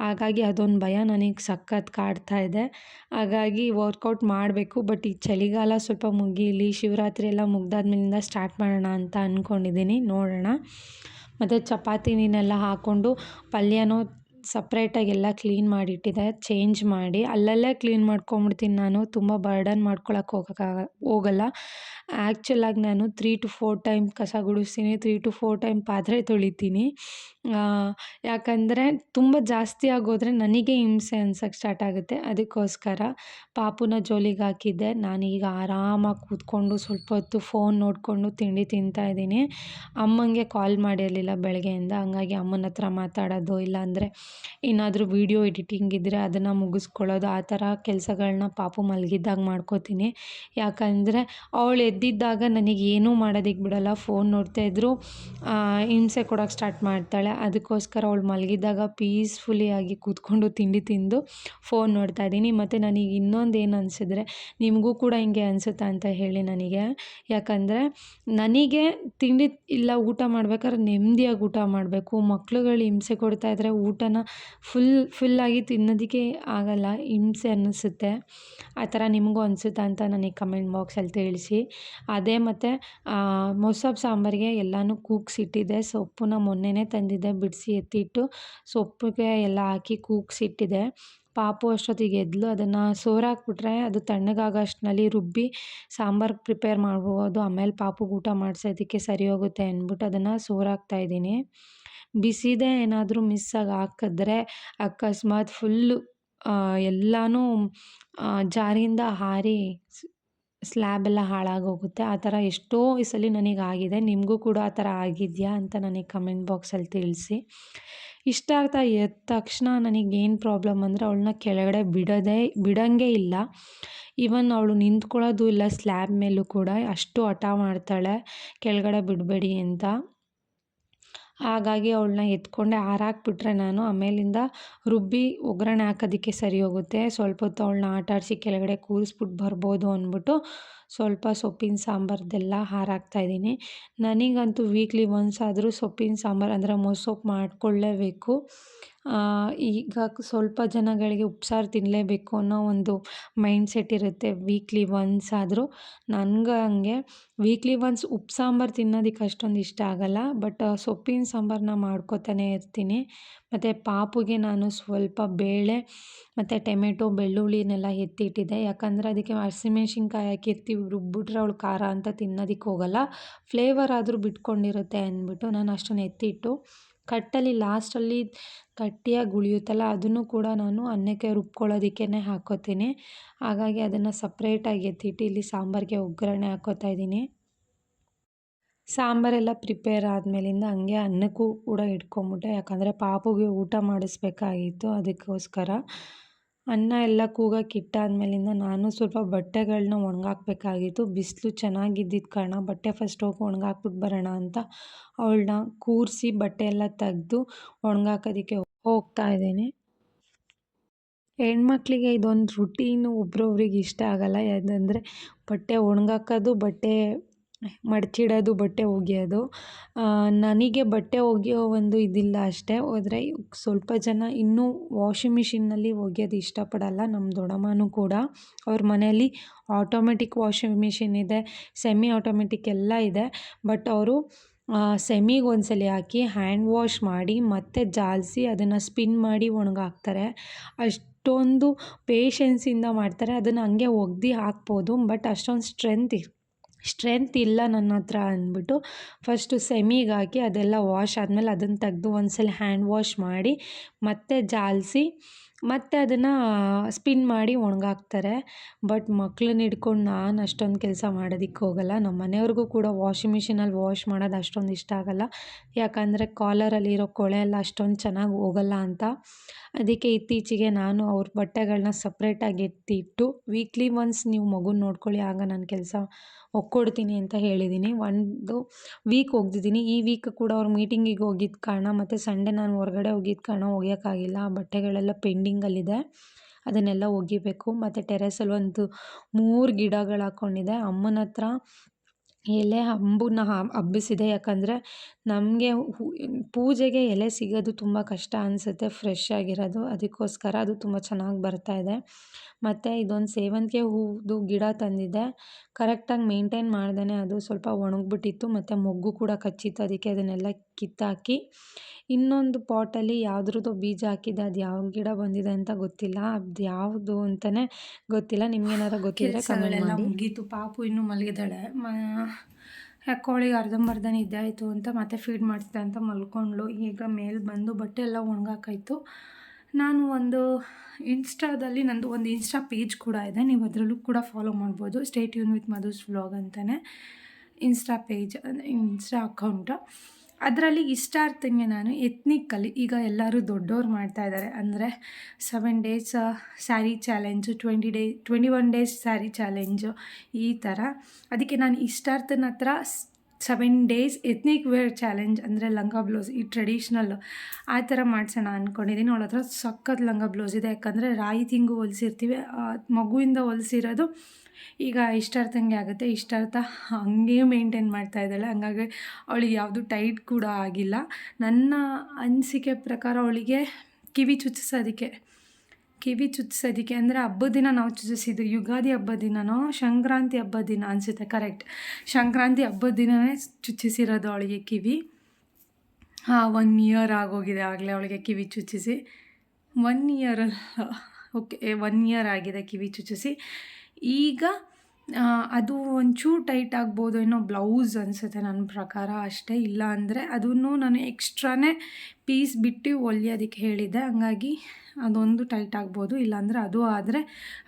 ಹಾಗಾಗಿ ಅದೊಂದು ಭಯ ನನಗೆ ಸಖತ್ ಕಾಡ್ತಾ ಇದೆ. ಹಾಗಾಗಿ ವರ್ಕೌಟ್ ಮಾಡಬೇಕು ಬಟ್ ಈ ಚಳಿಗಾಲ ಸ್ವಲ್ಪ ಮುಗೀಲಿ, ಶಿವರಾತ್ರಿ ಎಲ್ಲ ಮುಗ್ದಾದ್ಮೇಲಿಂದ ಸ್ಟಾರ್ಟ್ ಮಾಡೋಣ ಅಂತ ಅಂದ್ಕೊಂಡಿದ್ದೀನಿ ನೋಡೋಣ. ಮತ್ತು ಚಪಾತಿನೆಲ್ಲ ಹಾಕ್ಕೊಂಡು ಪಲ್ಯನೂ ಸಪ್ರೇಟಾಗಿ ಎಲ್ಲ ಕ್ಲೀನ್ ಮಾಡಿಟ್ಟಿದ್ದೆ ಚೇಂಜ್ ಮಾಡಿ. ಅಲ್ಲಲ್ಲೇ ಕ್ಲೀನ್ ಮಾಡ್ಕೊಂಬಿಡ್ತೀನಿ ನಾನು, ತುಂಬ ಬರ್ಡನ್ ಮಾಡ್ಕೊಳಕ್ಕೆ ಹೋಗೋಕ್ಕಾಗ ಹೋಗಲ್ಲ. ಆ್ಯಕ್ಚುಲಾಗಿ ನಾನು ತ್ರೀ ಟು ಫೋರ್ ಟೈಮ್ ಕಸ ಗುಡಿಸ್ತೀನಿ, ತ್ರೀ ಟು ಫೋರ್ ಟೈಮ್ ಪಾತ್ರೆ ತೊಳಿತೀನಿ. ಯಾಕಂದರೆ ತುಂಬ ಜಾಸ್ತಿ ಆಗೋದ್ರೆ ನನಗೆ ಹಿಂಸೆ ಅನ್ಸಕ್ಕೆ ಸ್ಟಾರ್ಟ್ ಆಗುತ್ತೆ. ಅದಕ್ಕೋಸ್ಕರ ಪಾಪುನ ಜೋಲಿಗೆ ಹಾಕಿದ್ದೆ. ನಾನೀಗ ಆರಾಮಾಗಿ ಕೂತ್ಕೊಂಡು ಸ್ವಲ್ಪ ಹೊತ್ತು ಫೋನ್ ನೋಡಿಕೊಂಡು ತಿಂಡಿ ತಿಂತಾ ಇದ್ದೀನಿ. ಅಮ್ಮಂಗೆ ಕಾಲ್ ಮಾಡಿರಲಿಲ್ಲ ಬೆಳಗ್ಗೆಯಿಂದ. ಹಂಗಾಗಿ ಅಮ್ಮನ ಹತ್ರ ಮಾತಾಡೋದು ಇಲ್ಲಾಂದರೆ ಏನಾದರೂ ವೀಡಿಯೋ ಎಡಿಟಿಂಗ್ ಇದ್ದರೆ ಅದನ್ನು ಮುಗಿಸ್ಕೊಳ್ಳೋದು. ಆ ಥರ ಕೆಲಸಗಳನ್ನ ಪಾಪು ಮಲಗಿದ್ದಾಗ ಮಾಡ್ಕೋತೀನಿ. ಯಾಕಂದರೆ ಅವಳು ಎದ್ದಿದ್ದಾಗ ನನಗೆ ಏನೂ ಮಾಡೋದಕ್ಕೆ ಬಿಡೋಲ್ಲ ಫೋನ್ ನೋಡ್ತಾ ಇದ್ದರೂ ಹಿಂಸೆ ಕೊಡೋಕೆ ಸ್ಟಾರ್ಟ್ ಮಾಡ್ತಾಳೆ. ಅದಕ್ಕೋಸ್ಕರ ಅವಳು ಮಲಗಿದ್ದಾಗ ಪೀಸ್ಫುಲಿಯಾಗಿ ಕೂತ್ಕೊಂಡು ತಿಂಡಿ ತಿಂದು ಫೋನ್ ನೋಡ್ತಾ ಇದ್ದೀನಿ. ಮತ್ತು ನನಗೆ ಇನ್ನೊಂದು ಏನು ಅನಿಸಿದ್ರೆ ನಿಮಗೂ ಕೂಡ ಹಿಂಗೆ ಅನಿಸುತ್ತಾ ಅಂತ ಹೇಳಿ ನನಗೆ. ಯಾಕಂದರೆ ನನಗೆ ತಿಂಡಿ ಇಲ್ಲ, ಊಟ ಮಾಡ್ಬೇಕಾದ್ರೆ ನೆಮ್ಮದಿಯಾಗಿ ಊಟ ಮಾಡಬೇಕು. ಮಕ್ಳುಗಳು ಹಿಂಸೆ ಕೊಡ್ತಾ ಇದ್ದರೆ ಊಟನ ಫುಲ್ ಫುಲ್ಲಾಗಿ ತಿನ್ನೋದಕ್ಕೆ ಆಗಲ್ಲ. ಹಿಂಸೆ ಅನ್ನಿಸುತ್ತೆ ಆ ಥರ ನಿಮಗೂ ಅನಿಸುತ್ತಾ ಅಂತ ನನಗೆ ಕಮೆಂಟ್ ಬಾಕ್ಸಲ್ಲಿ ತಿಳಿಸಿ. ಅದೇ ಮತ್ತು ಮೊಸಪ್ಪು ಸಾಂಬಾರಿಗೆ ಎಲ್ಲನೂ ಕೂಗಿಸಿಟ್ಟಿದ್ದೆ ಸೊಪ್ಪನ್ನ ಮೊನ್ನೆನೇ ತಂದಿದ್ದೆ, ಬಿಡಿಸಿ ಎತ್ತಿಟ್ಟು ಸೊಪ್ಪಿಗೆ ಎಲ್ಲ ಹಾಕಿ ಕೂಗಿಸಿಟ್ಟಿದ್ದೆ ಪಾಪು ಅಷ್ಟೊತ್ತಿಗೆ ಎದ್ಲು, ಅದನ್ನು ಸೋರಾಕ್ಬಿಟ್ರೆ ಅದು ತಣ್ಣಗಾಗೋ ಅಷ್ಟರಲ್ಲಿ ರುಬ್ಬಿ ಸಾಂಬಾರು ಪ್ರಿಪೇರ್ ಮಾಡ್ಬೋದು. ಆಮೇಲೆ ಪಾಪುಗೆ ಊಟ ಮಾಡಿಸೋದಕ್ಕೆ ಸರಿ ಹೋಗುತ್ತೆ ಅಂದ್ಬಿಟ್ಟು ಅದನ್ನು ಸೋರಾಕ್ತಾ ಇದ್ದೀನಿ. ಬಿಸಿದೆ ಏನಾದರೂ ಮಿಸ್ಸಾಗಿ ಹಾಕಿದ್ರೆ ಅಕಸ್ಮಾತ್ ಫುಲ್ಲು ಎಲ್ಲನೂ ಜಾರಿಯಿಂದ ಹಾರಿ ಸ್ಲ್ಯಾಬ್ ಎಲ್ಲ ಹಾಳಾಗೋಗುತ್ತೆ. ಆ ಥರ ಎಷ್ಟೋ ಸಲ ನನಗೆ ಆಗಿದೆ ನಿಮಗೂ ಕೂಡ ಆ ಥರ ಆಗಿದೆಯಾ ಅಂತ ನನಗೆ ಕಮೆಂಟ್ ಬಾಕ್ಸಲ್ಲಿ ತಿಳಿಸಿ. ಇಷ್ಟ ಆಗ್ತಾ ಎದ್ದ ತಕ್ಷಣ ನನಗೇನು ಪ್ರಾಬ್ಲಮ್ ಅಂದರೆ ಅವಳನ್ನ ಕೆಳಗಡೆ ಬಿಡೋದೇ, ಬಿಡೋಂಗೇ ಇಲ್ಲ. ಈವನ್ ಅವಳು ನಿಂತ್ಕೊಳ್ಳೋದು ಇಲ್ಲ ಸ್ಲ್ಯಾಬ್ ಮೇಲೂ ಕೂಡ. ಅಷ್ಟು ಹಠ ಮಾಡ್ತಾಳೆ. ಕೆಳಗಡೆ ಬಿಡಬೇಡಿ ಅಂತ. ಹಾಗಾಗಿ ಅವಳನ್ನ ಎತ್ಕೊಂಡೆ ಆರಾಕ್ಬಿಟ್ರೆ ನಾನು. ಆಮೇಲಿಂದ ರುಬ್ಬಿ ಒಗ್ಗರಣೆ ಹಾಕೋದಕ್ಕೆ ಸರಿ ಹೋಗುತ್ತೆ ಸ್ವಲ್ಪ ಹೊತ್ತು ಅವಳನ್ನ ಆಟಾಡಿಸಿ ಕೆಳಗಡೆ ಕೂರಿಸ್ಬಿಟ್ಟು ಬರ್ಬೋದು ಅಂದ್ಬಿಟ್ಟು ಸ್ವಲ್ಪ ಸೊಪ್ಪಿನ ಸಾಂಬಾರ್ದೆಲ್ಲ ಹಾರಾಕ್ತಾಯಿದ್ದೀನಿ ನನಗಂತೂ ವೀಕ್ಲಿ ಒನ್ಸ್ ಆದರೂ ಸೊಪ್ಪಿನ ಸಾಂಬಾರು ಅಂದರೆ ಮೊಸೊಪ್ಪು ಮಾಡಿಕೊಳ್ಳೇಬೇಕು. ಈಗ ಸ್ವಲ್ಪ ಜನಗಳಿಗೆ ಉಪ್ಸಾರು ತಿನ್ನಲೇಬೇಕು ಅನ್ನೋ ಒಂದು ಮೈಂಡ್ ಸೆಟ್ ಇರುತ್ತೆ ವೀಕ್ಲಿ ಒನ್ಸ್ ಆದರೂ. ನನಗೆ ಹಂಗೆ ವೀಕ್ಲಿ ಒನ್ಸ್ ಉಪ್ಪು ಸಾಂಬಾರು ತಿನ್ನೋದಕ್ಕೆ ಅಷ್ಟೊಂದು ಇಷ್ಟ ಆಗಲ್ಲ ಬಟ್ ಸೊಪ್ಪಿನ ಸಾಂಬಾರನ್ನ ಮಾಡ್ಕೊತಾನೆ ಇರ್ತೀನಿ. ಮತ್ತು ಪಾಪುಗೆ ನಾನು ಸ್ವಲ್ಪ ಬೇಳೆ ಮತ್ತು ಟೊಮೆಟೊ ಬೆಳ್ಳುಳ್ಳಿನೆಲ್ಲ ಎತ್ತಿಟ್ಟಿದ್ದೆ. ಯಾಕಂದರೆ ಅದಕ್ಕೆ ಹಸಿಮೆಣ್ಸಿನ್ಕಾಯಿ ಹಾಕಿರ್ತೀವಿ ರುಬ್ಬಿಟ್ರೆ ಅವಳು ಖಾರ ಅಂತ ತಿನ್ನೋದಕ್ಕೆ ಹೋಗಲ್ಲ. ಫ್ಲೇವರ್ ಆದರೂ ಬಿಟ್ಕೊಂಡಿರುತ್ತೆ ಅಂದ್ಬಿಟ್ಟು ನಾನು ಅಷ್ಟನ್ನು ಎತ್ತಿಟ್ಟು, ಕಟ್ಟಲ್ಲಿ ಲಾಸ್ಟಲ್ಲಿ ಗಟ್ಟಿಯಾಗಿ ಉಳಿಯುತ್ತಲ್ಲ ಅದನ್ನು ಕೂಡ ನಾನು ಅನ್ನಕ್ಕೆ ರುಬ್ಕೊಳ್ಳೋದಕ್ಕೇ ಹಾಕ್ಕೋತೀನಿ ಹಾಗಾಗಿ ಅದನ್ನು ಸಪ್ರೇಟಾಗಿ ಎತ್ತಿಟ್ಟು ಇಲ್ಲಿ ಸಾಂಬಾರಿಗೆ ಒಗ್ಗರಣೆ ಹಾಕ್ಕೋತಾ ಇದ್ದೀನಿ. ಸಾಂಬಾರೆಲ್ಲ ಪ್ರಿಪೇರ್ ಆದಮೇಲಿಂದ ಹಂಗೆ ಅನ್ನಕ್ಕೂ ಕೂಡ ಇಟ್ಕೊಂಬಿಟ್ಟೆ. ಯಾಕಂದರೆ ಪಾಪುಗೆ ಊಟ ಮಾಡಿಸ್ಬೇಕಾಗಿತ್ತು ಅದಕ್ಕೋಸ್ಕರ. ಅನ್ನ ಎಲ್ಲ ಕೂಗಕ್ಕೆ ಇಟ್ಟಾದ್ಮೇಲಿಂದ ನಾನು ಸ್ವಲ್ಪ ಬಟ್ಟೆಗಳನ್ನ ಒಣಗಾಕ್ಬೇಕಾಗಿತ್ತು. ಬಿಸಿಲು ಚೆನ್ನಾಗಿದ್ದಿದ್ದ ಕಾರಣ ಬಟ್ಟೆ ಫಸ್ಟ್ ಹೋಗಿ ಒಣಗಾಕ್ಬಿಟ್ಟು ಬರೋಣ ಅಂತ ಅವಳನ್ನ ಕೂರಿಸಿ ಬಟ್ಟೆ ಎಲ್ಲ ತೆಗೆದು ಒಣಗಾಕೋದಕ್ಕೆ ಹೋಗ್ತಾ ಇದ್ದೇನೆ. ಹೆಣ್ಮಕ್ಳಿಗೆ ಇದೊಂದು ರುಟೀನು ಒಬ್ರೊಬ್ರಿಗೆ ಇಷ್ಟ ಆಗಲ್ಲ. ಯಾಕಂದರೆ ಬಟ್ಟೆ ಒಣಗಾಕೋದು ಬಟ್ಟೆ ಮಡ್ಚಿಡೋದು, ಬಟ್ಟೆ ಒಗೆಯೋದು. ನನಗೆ ಬಟ್ಟೆ ಒಗೆಯೋ ಒಂದು ಇದಿಲ್ಲ ಅಷ್ಟೇ. ಹೋದರೆ ಸ್ವಲ್ಪ ಜನ ಇನ್ನೂ ವಾಷಿಂಗ್ ಮಿಷಿನ್ನಲ್ಲಿ ಒಗೆಯೋದು ಇಷ್ಟಪಡಲ್ಲ, ನಮ್ಮ ದೊಡ್ಡಮ್ಮನೂ ಕೂಡ. ಅವ್ರ ಮನೆಯಲ್ಲಿ ಆಟೋಮೆಟಿಕ್ ವಾಷಿಂಗ್ ಮಿಷಿನ್ ಇದೆ, ಸೆಮಿ ಆಟೋಮೆಟಿಕ್ ಎಲ್ಲ ಇದೆ. ಬಟ್ ಅವರು ಸೆಮಿಗೆ ಒಂದ್ಸಲ ಹಾಕಿ ಹ್ಯಾಂಡ್ ವಾಶ್ ಮಾಡಿ, ಮತ್ತೆ ಜಾಲಿಸಿ ಅದನ್ನು ಸ್ಪಿನ್ ಮಾಡಿ ಒಣಗಾಕ್ತಾರೆ. ಅಷ್ಟೊಂದು ಪೇಷನ್ಸಿಂದ ಮಾಡ್ತಾರೆ. ಅದನ್ನು ಹಂಗೆ ಒಗ್ದು ಹಾಕ್ಬೋದು, ಬಟ್ ಅಷ್ಟೊಂದು ಸ್ಟ್ರೆಂತ್ ಸ್ಟ್ರೆಂತ್ ಇಲ್ಲ ನನ್ನ ಹತ್ರ ಅಂದ್ಬಿಟ್ಟು ಫಸ್ಟು ಸೆಮಿಗೆ ಹಾಕಿ ಅದೆಲ್ಲ ವಾಶ್ ಆದಮೇಲೆ ಅದನ್ನು ತೆಗೆದು ಒಂದ್ಸಲ ಹ್ಯಾಂಡ್ ವಾಶ್ ಮಾಡಿ ಮತ್ತೆ ಜಾಲಿಸಿ ಮತ್ತೆ ಅದನ್ನು ಸ್ಪಿನ್ ಮಾಡಿ ಒಣಗಾಕ್ತಾರೆ. ಬಟ್ ಮಕ್ಳನ್ನ ಹಿಡ್ಕೊಂಡು ನಾನು ಅಷ್ಟೊಂದು ಕೆಲಸ ಮಾಡೋದಕ್ಕೆ ಹೋಗಲ್ಲ. ನಮ್ಮ ಮನೆಯವ್ರಿಗೂ ಕೂಡ ವಾಷಿಂಗ್ ಮಿಷಿನಲ್ಲಿ ವಾಶ್ ಮಾಡೋದು ಅಷ್ಟೊಂದು ಇಷ್ಟ ಆಗಲ್ಲ. ಯಾಕಂದರೆ ಕಾಲರಲ್ಲಿರೋ ಕೊಳೆ ಎಲ್ಲ ಅಷ್ಟೊಂದು ಚೆನ್ನಾಗಿ ಹೋಗಲ್ಲ ಅಂತ. ಅದಕ್ಕೆ ಇತ್ತೀಚೆಗೆ ನಾನು ಅವ್ರ ಬಟ್ಟೆಗಳನ್ನ ಸಪ್ರೇಟಾಗಿ ಎತ್ತಿಟ್ಟು ವೀಕ್ಲಿ ಒನ್ಸ್ ನೀವು ಮಗುನ ನೋಡ್ಕೊಳ್ಳಿ, ಆಗ ನಾನು ಕೆಲಸ ಒಕ್ಕೊಡ್ತೀನಿ ಅಂತ ಹೇಳಿದ್ದೀನಿ ಒಂದು ವೀಕ್ ಒಗ್ದಿದ್ದೀನಿ ಈ ವೀಕ್ ಕೂಡ ಅವ್ರ ಮೀಟಿಂಗಿಗೆ ಹೋಗಿದ್ದ ಕಾರಣ ಮತ್ತು ಸಂಡೇ ನಾನು ಹೊರಗಡೆ ಹೋಗಿದ್ದ ಕಾರಣ ಒಗೆಯೋಕ್ಕಾಗಿಲ್ಲ ಆ ಬಟ್ಟೆಗಳೆಲ್ಲ ಪೆಂಡಿಂಗಲ್ಲಿದೆ ಅದನ್ನೆಲ್ಲ ಒಗಿಬೇಕು. ಮತ್ತು ಟೆರೆಸಲ್ಲಿ ಒಂದು ಮೂರು ಗಿಡಗಳು ಹಾಕ್ಕೊಂಡಿದೆ ಅಮ್ಮನ ಹತ್ರ ಎಲೆ ಅಂಬನ್ನ ಹಬ್ಬಿಸಿದೆ. ಯಾಕಂದರೆ ನಮಗೆ ಪೂಜೆಗೆ ಎಲೆ ಸಿಗೋದು ತುಂಬ ಕಷ್ಟ ಅನಿಸುತ್ತೆ ಫ್ರೆಶ್ ಆಗಿರೋದು. ಅದಕ್ಕೋಸ್ಕರ ಅದು ತುಂಬ ಚೆನ್ನಾಗಿ ಬರ್ತಾಯಿದೆ ಮತ್ತು ಇದೊಂದು ಸೇವಂತಿಗೆ ಹೂವುದು ಗಿಡ ತಂದಿದ್ದೆ. ಕರೆಕ್ಟಾಗಿ ಮೇಂಟೈನ್ ಮಾಡ್ದೇ ಅದು ಸ್ವಲ್ಪ ಒಣಗಿಬಿಟ್ಟಿತ್ತು ಮತ್ತು ಮೊಗ್ಗು ಕೂಡ ಕಚ್ಚಿತ್ತು ಅದಕ್ಕೆ ಅದನ್ನೆಲ್ಲ ಕಿತ್ತಾಕಿ. ಇನ್ನೊಂದು ಪಾಟಲ್ಲಿ ಯಾವುದ್ರದ್ದೋ ಬೀಜ ಹಾಕಿದ್ದೆ ಅದು ಯಾವ ಗಿಡ ಬಂದಿದೆ ಅಂತ ಗೊತ್ತಿಲ್ಲ. ಅದು ಯಾವುದು ಅಂತಲೇ ಗೊತ್ತಿಲ್ಲ. ನಿಮ್ಗೇನಾದ್ರು ಗೊತ್ತಿದ್ರೆ ಕಮೆಂಟ್ ಮಾಡಿ. ಮುಗೀತು. ಪಾಪು ಇನ್ನೂ ಮಲಗಿದಾಳೆ ಕೋಳಿಗೆ ಅರ್ಧಂಬರ್ಧನೆ ಇದ್ದಾಯಿತು ನಿದ್ದೆ ಆಯಿತು ಅಂತ ಮತ್ತೆ ಫೀಡ್ ಮಾಡಿಸಿದೆ ಅಂತ ಮಲ್ಕೊಂಡ್ಳು. ಈಗ ಮೇಲೆ ಬಂದು ಬಟ್ಟೆ ಎಲ್ಲ ಒಣಗಾಕಾಯ್ತು. ನಾನು ಒಂದು ಇನ್ಸ್ಟಾದಲ್ಲಿ ನಂದು ಒಂದು ಇನ್ಸ್ಟಾ ಪೇಜ್ ಕೂಡ ಇದೆ. ನೀವು ಅದರಲ್ಲೂ ಕೂಡ ಫಾಲೋ ಮಾಡ್ಬೋದು. ಸ್ಟೇಟ್ ಯೂನ್ ವಿತ್ ಮಧುಸ್ ವ್ಲಾಗ್ ಅಂತಲೇ ಇನ್ಸ್ಟಾ ಪೇಜ್, ಇನ್ಸ್ಟಾ ಅಕೌಂಟು ಅದರಲ್ಲಿ ಇಷ್ಟಾರ್ಥಂಗೆ ನಾನು ಎತ್ನಿಕ್ಕಲ್ಲಿ ಈಗ ಎಲ್ಲರೂ ದೊಡ್ಡವ್ರು ಮಾಡ್ತಾ ಇದ್ದಾರೆ. ಅಂದರೆ seven days sari challenge twenty day twenty one days sari challenge ಈ ಥರ ಅದಕ್ಕೆ ನಾನು ಇಷ್ಟಾರ್ಥನ ಹತ್ರ seven days ethnic wear challenge ಅಂದರೆ ಲಂಗ ಬ್ಲೌಸ್ ಈ ಟ್ರೆಡಿಷ್ನಲ್ ಆ ಥರ ಮಾಡಿಸೋಣ ಅಂದ್ಕೊಂಡಿದ್ದೀನಿ ಅವಳ ಹತ್ರ ಸಖತ್ ಲಂಗ ಬ್ಲೌಸ್ ಇದೆ. ಯಾಕಂದರೆ ರಾಯಿ ತಿಂಗು ಹೊಲಿಸಿರ್ತೀವಿ. ಮಗುವಿಂದ ಹೊಲಿಸಿರೋದು ಈಗ ಇಷ್ಟಾರ್ಥಂಗೆ ಆಗುತ್ತೆ. ಇಷ್ಟಾರ್ಥ ಹಂಗೆ ಮೇಂಟೈನ್ ಮಾಡ್ತಾ ಇದ್ದಾಳೆ. ಹಂಗಾಗಿ ಅವಳಿಗೆ ಯಾವುದು ಟೈಟ್ ಕೂಡ ಆಗಿಲ್ಲ. ನನ್ನ ಅನಿಸಿಕೆ ಪ್ರಕಾರ ಅವಳಿಗೆ ಕಿವಿ ಚುಚ್ಚಿಸೋದಕ್ಕೆ ಕಿವಿ ಚುಚ್ಚಿಸೋದಕ್ಕೆ ಅಂದರೆ ಹಬ್ಬದ ದಿನ ನಾವು ಚುಚ್ಚಿಸಿದ್ದು ಯುಗಾದಿ ಹಬ್ಬದ ದಿನನೋ, ಸಂಕ್ರಾಂತಿ ಹಬ್ಬದ ದಿನ ಅನಿಸುತ್ತೆ ಕರೆಕ್ಟ್ ಸಂಕ್ರಾಂತಿ ಹಬ್ಬದ ದಿನವೇ ಚುಚ್ಚಿಸಿರೋದು ಅವಳಿಗೆ ಕಿವಿ. ಹಾಂ ಒನ್ ಇಯರ್ ಆಗೋಗಿದೆ ಆಗಲೇ ಅವಳಿಗೆ ಕಿವಿ ಚುಚ್ಚಿಸಿ. One year okay one year ಆಗಿದೆ ಕಿವಿ ಚುಚ್ಚಿಸಿ. ಈಗ ಅದು ಒಂಚೂರು ಟೈಟ್ ಆಗ್ಬೋದು, ಏನೋ ಬ್ಲೌಸ್ ಅನಿಸುತ್ತೆ ನನ್ನ ಪ್ರಕಾರ, ಅಷ್ಟೇ ಇಲ್ಲ ಅಂದರೆ ಅದನ್ನು ನಾನು ಎಕ್ಸ್ಟ್ರಾನೇ ಪೀಸ್ ಬಿಟ್ಟು ಹೊಲಿಯೋದಕ್ಕೆ ಹೇಳಿದ್ದೆ. ಹಂಗಾಗಿ ಅದೊಂದು ಟೈಟ್ ಆಗ್ಬೋದು ಇಲ್ಲಾಂದರೆ ಅದು ಆದರೆ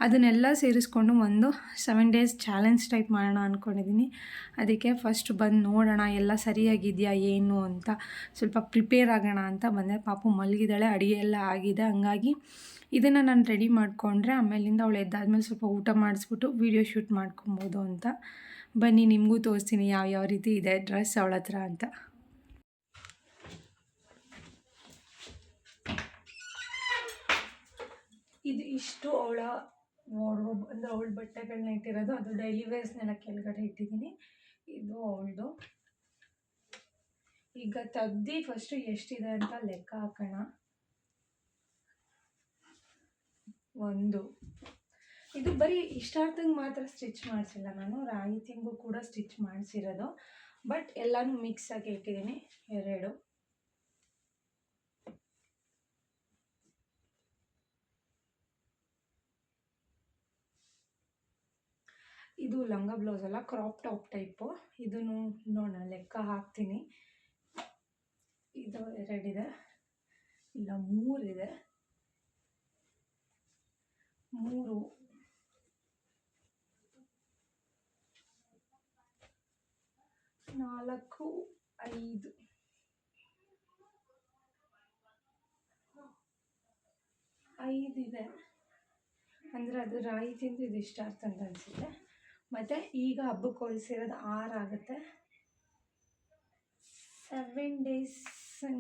ಅದನ್ನೆಲ್ಲ ಸೇರಿಸ್ಕೊಂಡು ಒಂದು ಸೆವೆನ್ ಡೇಸ್ ಚಾಲೆಂಜ್ ಟೈಪ್ ಮಾಡೋಣ ಅಂದ್ಕೊಂಡಿದ್ದೀನಿ ಅದಕ್ಕೆ ಫಸ್ಟ್ ಬಂದು ನೋಡೋಣ, ಎಲ್ಲ ಸರಿಯಾಗಿದೆಯಾ, ಏನು ಅಂತ. ಸ್ವಲ್ಪ ಪ್ರಿಪೇರ್ ಆಗೋಣ ಅಂತ ಬಂದೆ. ಪಾಪು ಮಲಗಿದ್ದಾಳೆ, ಅಡುಗೆ ಎಲ್ಲ ಆಗಿದೆ. ಹಂಗಾಗಿ ಇದನ್ನು ನಾನು ರೆಡಿ ಮಾಡಿಕೊಂಡ್ರೆ ಆಮೇಲಿಂದ ಅವಳು ಎದ್ದಾದ್ಮೇಲೆ ಸ್ವಲ್ಪ ಊಟ ಮಾಡಿಸ್ಬಿಟ್ಟು ವೀಡಿಯೋ ಶೂಟ್ ಮಾಡ್ಕೊಬೋದು ಅಂತ. ಬನ್ನಿ, ನಿಮಗೂ ತೋರಿಸ್ತೀನಿ ಯಾವ ಯಾವ ರೀತಿ ಇದೆ ಡ್ರೆಸ್ ಅವಳ ಹತ್ರ ಅಂತ. ಇದು ಇಷ್ಟು ಅವಳ ವಾರ್ಡ್ರೋಬ್ ಅಂದರೆ ಅವಳ ಬಟ್ಟೆಗಳನ್ನ ಇಟ್ಟಿರೋದು. ಅದು ಡೈಲಿ ವೇರ್ಸ್ನೆಲ್ಲ ಕೆಳಗಡೆ ಇಟ್ಟಿದ್ದೀನಿ. ಇದು ಅವಳದು. ಈಗ ತೆಗ್ದು ಫಸ್ಟು ಎಷ್ಟಿದೆ ಅಂತ ಲೆಕ್ಕ ಹಾಕೋಣ. ಒಂದು. ಇದು ಬರೀ ಇಷ್ಟಾರ್ಥಂಗೆ ಮಾತ್ರ ಸ್ಟಿಚ್ ಮಾಡಿಸಿಲ್ಲ ನಾನು. ರಾಗಿ ತಿಂಗು ಕೂಡ ಸ್ಟಿಚ್ ಮಾಡಿಸಿರೋದು. ಬಟ್ ಎಲ್ಲನೂ ಮಿಕ್ಸ್ ಆಗಿ ಇಟ್ಟಿದ್ದೀನಿ. ಎರಡು. ಇದು ಲಂಗ ಬ್ಲೌಸ್ ಅಲ್ಲ ಕ್ರಾಪ್ ಟಾಪ್ ಟೈಪು ಇದನ್ನು ನೋಡೋಣ, ಲೆಕ್ಕ ಹಾಕ್ತೀನಿ. ಇದು ಎರಡಿದೆ. ಇಲ್ಲ ಮೂರಿದೆ. ಮೂರು. ನಾಲ್ಕು, ಐದು. ಐದಿದೆ ಅಂದರೆ ಅದು ರಾಯಿ ಇದು ಇಷ್ಟ ಆಗ್ತಂತ ಅನಿಸುತ್ತೆ. ಮತ್ತು ಈಗ ಹಬ್ಬಕ್ಕೆ ಹೋಲಿಸಿರೋದು ಆರು ಆಗುತ್ತೆ. ಸೆವೆನ್ ಡೇಸ್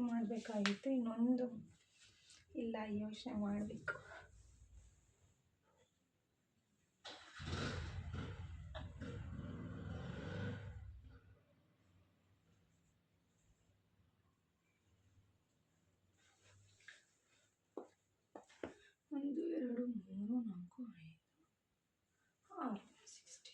ಮಾಡಬೇಕಾಗಿತ್ತು. ಇನ್ನೊಂದು ಇಲ್ಲ, ಯೋಚನೆ ಮಾಡಬೇಕು ಒಂದು ಎರಡು, ಮೂರು, ನಾಲ್ಕು, ಐದು, ಆರು ಸಿಕ್ಸ್ಟಿ